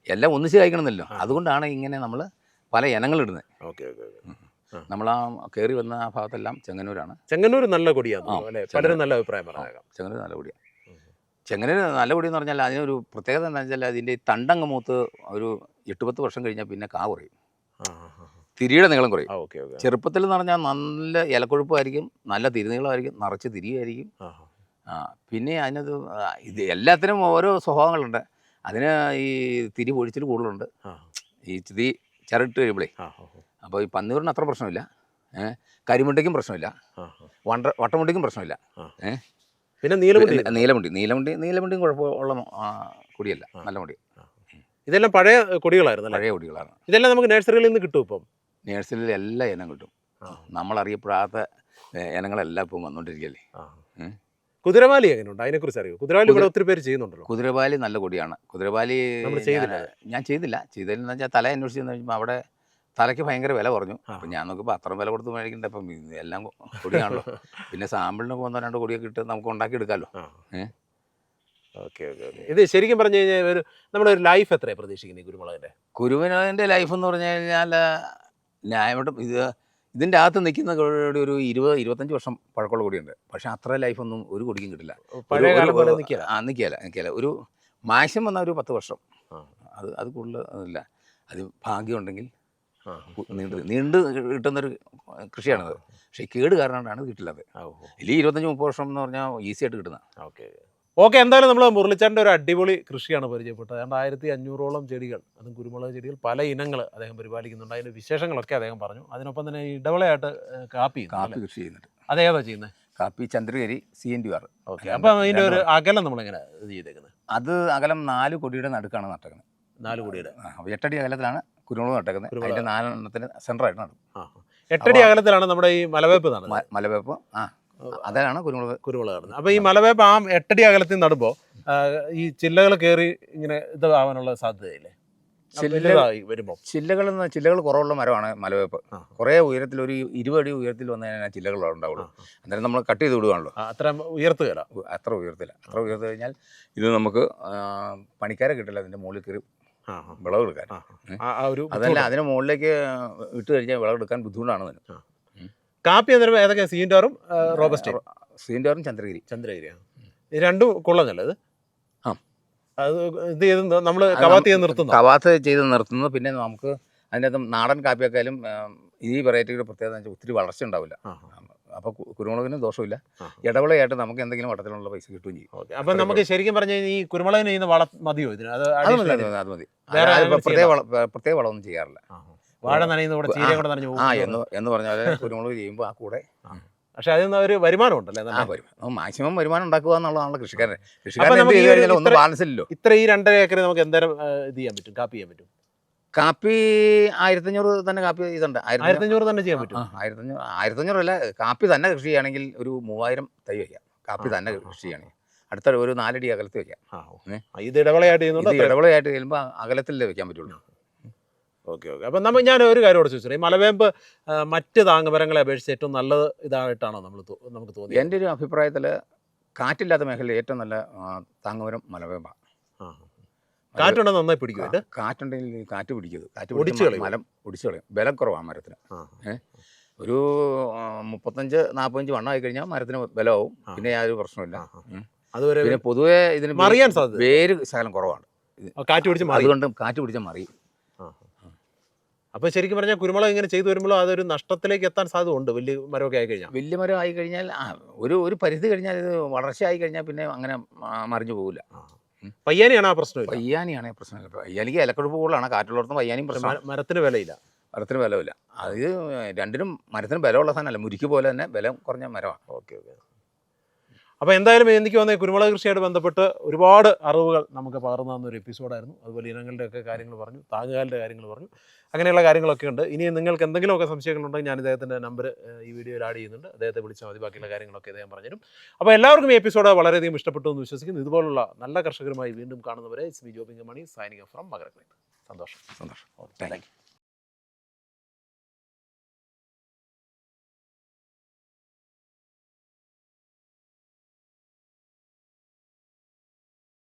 Speaker 2: എല്ലാം ഒന്നിച്ച്
Speaker 1: കഴിക്കണമെന്നല്ലോ.
Speaker 2: അതുകൊണ്ടാണ് ഇങ്ങനെ നമ്മൾ പല ഇനങ്ങൾ
Speaker 1: ഇടുന്നത് ഓക്കെ ഓക്കെ.
Speaker 2: നമ്മൾ ആ. കയറി വന്ന ആ ഭാഗത്തെല്ലാം ചെങ്ങന്നൂരാണ്.
Speaker 1: ചെങ്ങന്നൂർ നല്ല
Speaker 2: കൊടിയാണ്.
Speaker 1: പലരും നല്ല അഭിപ്രായം പറയാം
Speaker 2: ചെങ്ങന്നൂർ നല്ല
Speaker 1: കൊടിയാണ്.
Speaker 2: ചെങ്ങന്നൂർ നല്ല കൊടിയെന്ന് എന്ന് പറഞ്ഞാൽ അതിനൊരു പ്രത്യേകത എന്താ വെച്ചാൽ അതിന്റെ ഈ തണ്ടങ്ങ് മൂത്ത് ഒരു എട്ട് പത്ത് വർഷം കഴിഞ്ഞാൽ പിന്നെ കാ കുറയും. തിരിയുടെ നീളം കുറയും. ചെറുപ്പത്തിൽ എന്ന് പറഞ്ഞാൽ നല്ല ഇലക്കൊഴുപ്പായിരിക്കും നല്ല തിരുനീളമായിരിക്കും നിറച്ച് തിരിയായിരിക്കും. പിന്നെ അതിനത് ഇത് എല്ലാത്തിനും ഓരോ സ്വഭാവങ്ങളുണ്ട്. അതിന് ഈ തിരി പൊഴിച്ചിൽ കൂടുതലുണ്ട്. ഈ തിരി ചിരട്ട് കഴിയുമ്പോഴേ അപ്പോൾ ഈ പന്നീറിന് അത്ര പ്രശ്നമില്ല. ഏഹ് കരിമുണ്ടയ്ക്കും പ്രശ്നമില്ല. വണ്ട വട്ടമുണ്ടിക്കും പ്രശ്നമില്ല.
Speaker 1: പിന്നെ നീലമുണ്ടി
Speaker 2: നീലമുണ്ടി നീലമുണ്ടി നീലമുണ്ടിയും കുഴപ്പമുള്ള കൊടിയല്ല. നല്ല മുടി.
Speaker 1: ഇതെല്ലാം പഴയ കൊടികളായിരുന്നു
Speaker 2: പഴയ കൊടികളാണ്.
Speaker 1: ഇതെല്ലാം നമുക്ക് നഴ്സറികളിൽ നിന്ന് കിട്ടും ഇപ്പം?
Speaker 2: നേഴ്സറിയിൽ എല്ലാ ഇനം കിട്ടും. നമ്മളറിയപ്പെടാത്ത ഇനങ്ങളെല്ലാം ഇപ്പം വന്നുകൊണ്ടിരിക്കുകയല്ലേ. ഉം.
Speaker 1: കുതിരവാലി എങ്ങനെയുണ്ട്? അതിനെക്കുറിച്ച് അറിയോ? കുതിരവാലി ഇവിടെ ഒത്തിരി പേര് ചെയ്യുന്നുണ്ടല്ലോ.
Speaker 2: കുതിരവാലി നല്ല കൊടിയാണ്. കുതിരവാലി
Speaker 1: നമ്മൾ ചെയ്തില്ല
Speaker 2: ഞാൻ- ചെയ്തില്ല. ചെയ്തതെന്ന് വെച്ചാൽ തല അന്വേഷിച്ച് കഴിഞ്ഞാൽ കഴിഞ്ഞപ്പോൾ അവിടെ തലയ്ക്ക് ഭയങ്കര വില കുറഞ്ഞു. അപ്പം ഞാൻ നോക്കുമ്പോൾ അത്രയും വില കൊടുത്ത് മേടിക്കണ്ട? അപ്പം എല്ലാം കൊടിയാണല്ലോ. പിന്നെ സാമ്പിളിന് പോകുന്ന രണ്ട് കൊടിയൊക്കെ ഇട്ട് നമുക്ക് ഉണ്ടാക്കി എടുക്കാമല്ലോ?
Speaker 1: Okay okay okay. ഇത് ശരിക്കും പറഞ്ഞു കഴിഞ്ഞാൽ ഒരു നമ്മുടെ ഒരു ലൈഫ് എത്രയാണ് പ്രതീക്ഷിക്കുന്നത് കുരുമുളകിന്റെ
Speaker 2: കുരുമുളകിന്റെ ലൈഫ് എന്ന് പറഞ്ഞു കഴിഞ്ഞാൽ ന്യായമായിട്ടും ഇത് ഇതിന്റെ അകത്ത് നിൽക്കുന്ന കൊടി ഒരു ഇരുപത് ഇരുപത്തഞ്ച് വർഷം പഴക്കമുള്ള കൊടിയുണ്ട് പക്ഷേ അത്ര ലൈഫൊന്നും ഒരു കൊടിക്കും കിട്ടില്ല. ആ നിൽക്കില്ല നിൽക്കില്ല ഒരു മാക്സിമം വന്നാൽ ഒരു പത്ത് വർഷം. അത് അത് കൂടുതൽ ഇല്ല അത് ഭാഗ്യമുണ്ടെങ്കിൽ. നീണ്ട് നീണ്ട് കിട്ടുന്നൊരു കൃഷിയാണത്. പക്ഷേ കേട് കാരണമാണ്
Speaker 1: കിട്ടില്ല ഓ.
Speaker 2: ഇല്ലെങ്കിൽ ഇരുപത്തഞ്ച് മുപ്പത് വർഷം എന്ന് പറഞ്ഞാൽ ഈസി ആയിട്ട് കിട്ടുന്ന
Speaker 1: ഓക്കെ. ഓക്കെ എന്തായാലും നമ്മൾ മുരളിച്ചാന്റെ ഒരു അടിപൊളി കൃഷിയാണ് പരിചയപ്പെട്ടത്. ഏതാണ്ട് ആയിരത്തി അഞ്ഞൂറോളം ചെടികൾ അതും കുരുമുളക് ചെടികൾ പല ഇനങ്ങൾ അദ്ദേഹം പരിപാലിക്കുന്നുണ്ട്. അതിന്റെ വിശേഷങ്ങളൊക്കെ അദ്ദേഹം പറഞ്ഞു. അതിനൊപ്പം തന്നെ ഇടവളയായിട്ട് കാപ്പി
Speaker 2: കാപ്പി കൃഷി ചെയ്യുന്നുണ്ട്.
Speaker 1: അതേതാ ചെയ്യുന്നത്
Speaker 2: കാപ്പി Chandragiri C N D R.
Speaker 1: Okay
Speaker 2: അപ്പോൾ
Speaker 1: അപ്പം അതിന്റെ ഒരു അകലം നമ്മളെങ്ങനെ ഇത് ചെയ്തേക്കുന്നത്.
Speaker 2: അത് അകലം നാല് കൊടിയുടെ നടുക്കാണ് നട്ടേക്കുന്നത്.
Speaker 1: നാല് കൊടിയുടെ.
Speaker 2: എട്ടടി അകലത്തിലാണ് കുരുമുളക് നട്ടേക്കുന്നത്. അതിന്റെ നാലെണ്ണത്തിന് സെന്ററായിട്ട് നടും
Speaker 1: എട്ടടി അകലത്തിലാണ് നമ്മുടെ ഈ മലവേപ്പ് നടന്നത്.
Speaker 2: മലവേപ്പ് ആ അതിലാണ് കുരുമുളക്
Speaker 1: കുരുമുളക് നടുന്നത്. അപ്പോൾ ഈ മലവേപ്പ് ആ എട്ടടി അകലത്തിൽ നടുമ്പോൾ ഈ ചില്ലകൾ കയറി ഇങ്ങനെ ഇത് ആവാനുള്ള സാധ്യതയില്ലേ
Speaker 2: ചില്ലകൾ
Speaker 1: എന്ന് വരുമ്പോൾ
Speaker 2: ചില്ലകൾ ചില്ലകൾ കുറവുള്ള മരമാണ് മലവേപ്പ് കുറെ ഉയരത്തിൽ ഒരു ഇരുപടി ഉയരത്തിൽ വന്നു കഴിഞ്ഞാൽ ചില്ലകൾ ഉണ്ടാവുള്ളൂ. അന്നേരം നമ്മൾ കട്ട് ചെയ്ത് വിടുവാണല്ലോ.
Speaker 1: അത്ര ഉയർത്തുകയല്ല
Speaker 2: അത്ര ഉയർത്തില്ല അത്ര ഉയർത്തി കഴിഞ്ഞാൽ ഇത് നമുക്ക് പണിക്കാരെ കിട്ടില്ല അതിന്റെ മുകളിൽ കയറി വിളവെടുക്കാൻ. അതല്ല. അതിന് മുകളിലേക്ക് ഇട്ട് കഴിഞ്ഞാൽ വിളവെടുക്കാൻ ബുദ്ധിമുട്ടാണ് അതിന്.
Speaker 1: കാപ്പി എന്ന് പറയുമ്പോൾ ഏതൊക്കെ? സീൻഡോറും റോബസ്റ്റ്
Speaker 2: സീൻഡോറും ചന്ദ്രഗിരി.
Speaker 1: ചന്ദ്രഗിരിയാണ് ഈ രണ്ടും കൊള്ളുന്നല്ലേ ഇത്
Speaker 2: ആ.
Speaker 1: അത് ഇത് ചെയ്ത് നമ്മൾ കവാത്ത് ചെയ്ത് നിർത്തുന്നു?
Speaker 2: കവാത്ത് ചെയ്ത് നിർത്തുന്നു. പിന്നെ നമുക്ക് അതിന്റെ അകത്ത് നാടൻ കാപ്പിയൊക്കെയാലും ഈ വെറൈറ്റിയുടെ പ്രത്യേകത വെച്ചാൽ ഒത്തിരി വളർച്ച ഉണ്ടാവില്ല. അപ്പോൾ കുരുമുളകിന് ദോഷമില്ല. ഇടവിളയായിട്ട് നമുക്ക് എന്തെങ്കിലും വട്ടത്തിലുള്ള പൈസ കിട്ടുകയും ചെയ്യും.
Speaker 1: അപ്പം നമുക്ക് ശരിക്കും പറഞ്ഞു കഴിഞ്ഞാൽ ഈ കുരുമുളകിന് ചെയ്യുന്ന വളം മതിയോ ഇതിന്? അത്
Speaker 2: മതി അത് മതി, പ്രത്യേക വളം പ്രത്യേക വളമൊന്നും ചെയ്യാറില്ല.
Speaker 1: വാഴ നനയുന്ന കൂടെ ചീര കൂടെ നനഞ്ഞു
Speaker 2: ആ എന്ന് എന്ന് പറഞ്ഞാൽ കുരുമുളക് ചെയ്യുമ്പോൾ ആ കൂടെ
Speaker 1: പക്ഷെ അതിൽ നിന്ന് ഒരു വരുമാനം ഉണ്ടല്ലേ
Speaker 2: വരുമാനം മാക്സിമം വരുമാനം ഉണ്ടാക്കുക എന്നുള്ളതാണല്ലോ കൃഷിക്കാരൻ കൃഷിക്കാരൻ ഒന്നും ബാലൻസ് ഇല്ലല്ലോ.
Speaker 1: ഇത്ര ഈ രണ്ടര ഏക്കർ നമുക്ക് എന്തേരം ഇത് ചെയ്യാൻ പറ്റും? കാപ്പി ചെയ്യാൻ പറ്റും?
Speaker 2: കാപ്പി ആയിരത്തഞ്ഞൂറ് തന്നെ കാപ്പി ഇതുണ്ട്. ആയിരത്തഞ്ഞൂറ്
Speaker 1: തന്നെ ചെയ്യാൻ പറ്റും?
Speaker 2: ആയിരത്തഞ്ഞൂറ് ആയിരത്തഞ്ഞൂറ് അല്ല കാപ്പി തന്നെ കൃഷി ചെയ്യുകയാണെങ്കിൽ ഒരു മൂവായിരം തൈ വയ്ക്കാം. കാപ്പി തന്നെ കൃഷി ചെയ്യണമെങ്കിൽ അടുത്ത ഒരു നാലടി അകലത്ത്?
Speaker 1: ആ, ഇത് ഇടവളയായിട്ട്.
Speaker 2: ഇടവിളയായിട്ട് ചെല്ലുമ്പോൾ അകലത്തിലേ വെക്കാൻ പറ്റുള്ളൂ.
Speaker 1: Okay okay. അപ്പം നമ്മൾ ഞാൻ ഒരു കാര്യം കൂടെ ചോദിച്ചു ഈ മലവേമ്പ് മറ്റ് താങ്ങുമരങ്ങളെ അപേക്ഷിച്ച് ഏറ്റവും നല്ലത് ഇതായിട്ടാണോ നമ്മൾ നമുക്ക് തോന്നിയത്?
Speaker 2: എന്റെ ഒരു അഭിപ്രായത്തിൽ കാറ്റില്ലാത്ത മേഖലയിൽ ഏറ്റവും നല്ല താങ്ങുമരം മലവേമ്പ.
Speaker 1: കാറ്റുണ്ടെങ്കിൽ നന്നായി പിടിക്കും
Speaker 2: കാറ്റുണ്ടെങ്കിൽ കാറ്റ് പിടിക്കരുത്. കാറ്റ് പിടിച്ചു. മരം ഒടിച്ചു കളയും. ബലം കുറവാണ് മരത്തിന്. ഒരു മുപ്പത്തഞ്ച് നാൽപ്പത്തഞ്ച് വണ്ണമായി കഴിഞ്ഞാൽ മരത്തിന് ബലമാവും. പിന്നെ യാതൊരു പ്രശ്നമില്ല.
Speaker 1: അതുവരെ
Speaker 2: പിന്നെ പൊതുവേ ഇതിന്
Speaker 1: മറിയാൻ സാധ്യത.
Speaker 2: വേര് ശകലം കുറവാണ്.
Speaker 1: കാറ്റ് പിടിച്ച്
Speaker 2: അതുകൊണ്ട് കാറ്റ് പിടിച്ചാൽ മറി
Speaker 1: അപ്പോൾ ശരിക്കും പറഞ്ഞാൽ കുരുമുളക് ഇങ്ങനെ ചെയ്തു വരുമ്പോൾ അതൊരു നഷ്ടത്തിലേക്ക് എത്താൻ സാധ്യത ഉണ്ട് വലിയ മരമൊക്കെ ആയി കഴിഞ്ഞാൽ
Speaker 2: വലിയ മരം ആയി കഴിഞ്ഞാൽ ആ, ഒരു ഒരു പരിധി കഴിഞ്ഞാൽ ഇത് വളർച്ച ആയി കഴിഞ്ഞാൽ പിന്നെ അങ്ങനെ മറിഞ്ഞു പോകില്ല
Speaker 1: പയ്യാനിയാണ് ആ പ്രശ്നം
Speaker 2: പയ്യാനിയാണ് പ്രശ്നം. പയ്യാനിക്ക് ഇലക്കൊടുപ്പ് കൂടുതലാണ് കാറ്റുള്ളവർക്കും പയ്യാനിയും പ്രശ്നം
Speaker 1: മരത്തിന് വിലയില്ല.
Speaker 2: മരത്തിന് ബലമില്ല അത് രണ്ടിനും മരത്തിന് ബലമുള്ള സാധനമല്ല മുരിക്ക് പോലെ തന്നെ ബലം കുറഞ്ഞ മരമാണ്.
Speaker 1: Okay okay. അപ്പോൾ എന്തായാലും എനിക്ക് വന്ന? കുരുമുളക് കൃഷിയായിട്ട് ബന്ധപ്പെട്ട് ഒരുപാട് അറിവുകൾ നമുക്ക് പകർന്നു തന്ന ഒരു എപ്പിസോഡായിരുന്നു അതുപോലെ ഇനങ്ങളുടെയൊക്കെ കാര്യങ്ങൾ പറഞ്ഞു താങ്ങുകാലിന്റെ കാര്യങ്ങൾ പറഞ്ഞു. അങ്ങനെയുള്ള കാര്യങ്ങളൊക്കെ ഉണ്ട്. ഇനി നിങ്ങൾക്ക് എന്തെങ്കിലുമൊക്കെ സംശയങ്ങളുണ്ടെങ്കിൽ ഞാൻ ഇദ്ദേഹത്തിന്റെ നമ്പർ ഈ വീഡിയോയിൽ ആഡ് ചെയ്യുന്നുണ്ട്. അദ്ദേഹത്തെ വിളിച്ചാൽ മതി. ബാക്കിയുള്ള കാര്യങ്ങളൊക്കെ ഇദ്ദേഹം പറഞ്ഞുതരും. അപ്പോൾ എല്ലാവർക്കും ഈ എപ്പിസോഡ് വളരെയധികം ഇഷ്ടപ്പെട്ടു എന്ന് വിശ്വസിക്കുന്നു. ഇതുപോലുള്ള നല്ല കർഷകരുമായി വീണ്ടും കാണുന്നവരെ it's B Jobin Mani signing from മകരക്ലേറ്റ് സന്തോഷം.
Speaker 2: സന്തോഷം.
Speaker 1: Thank you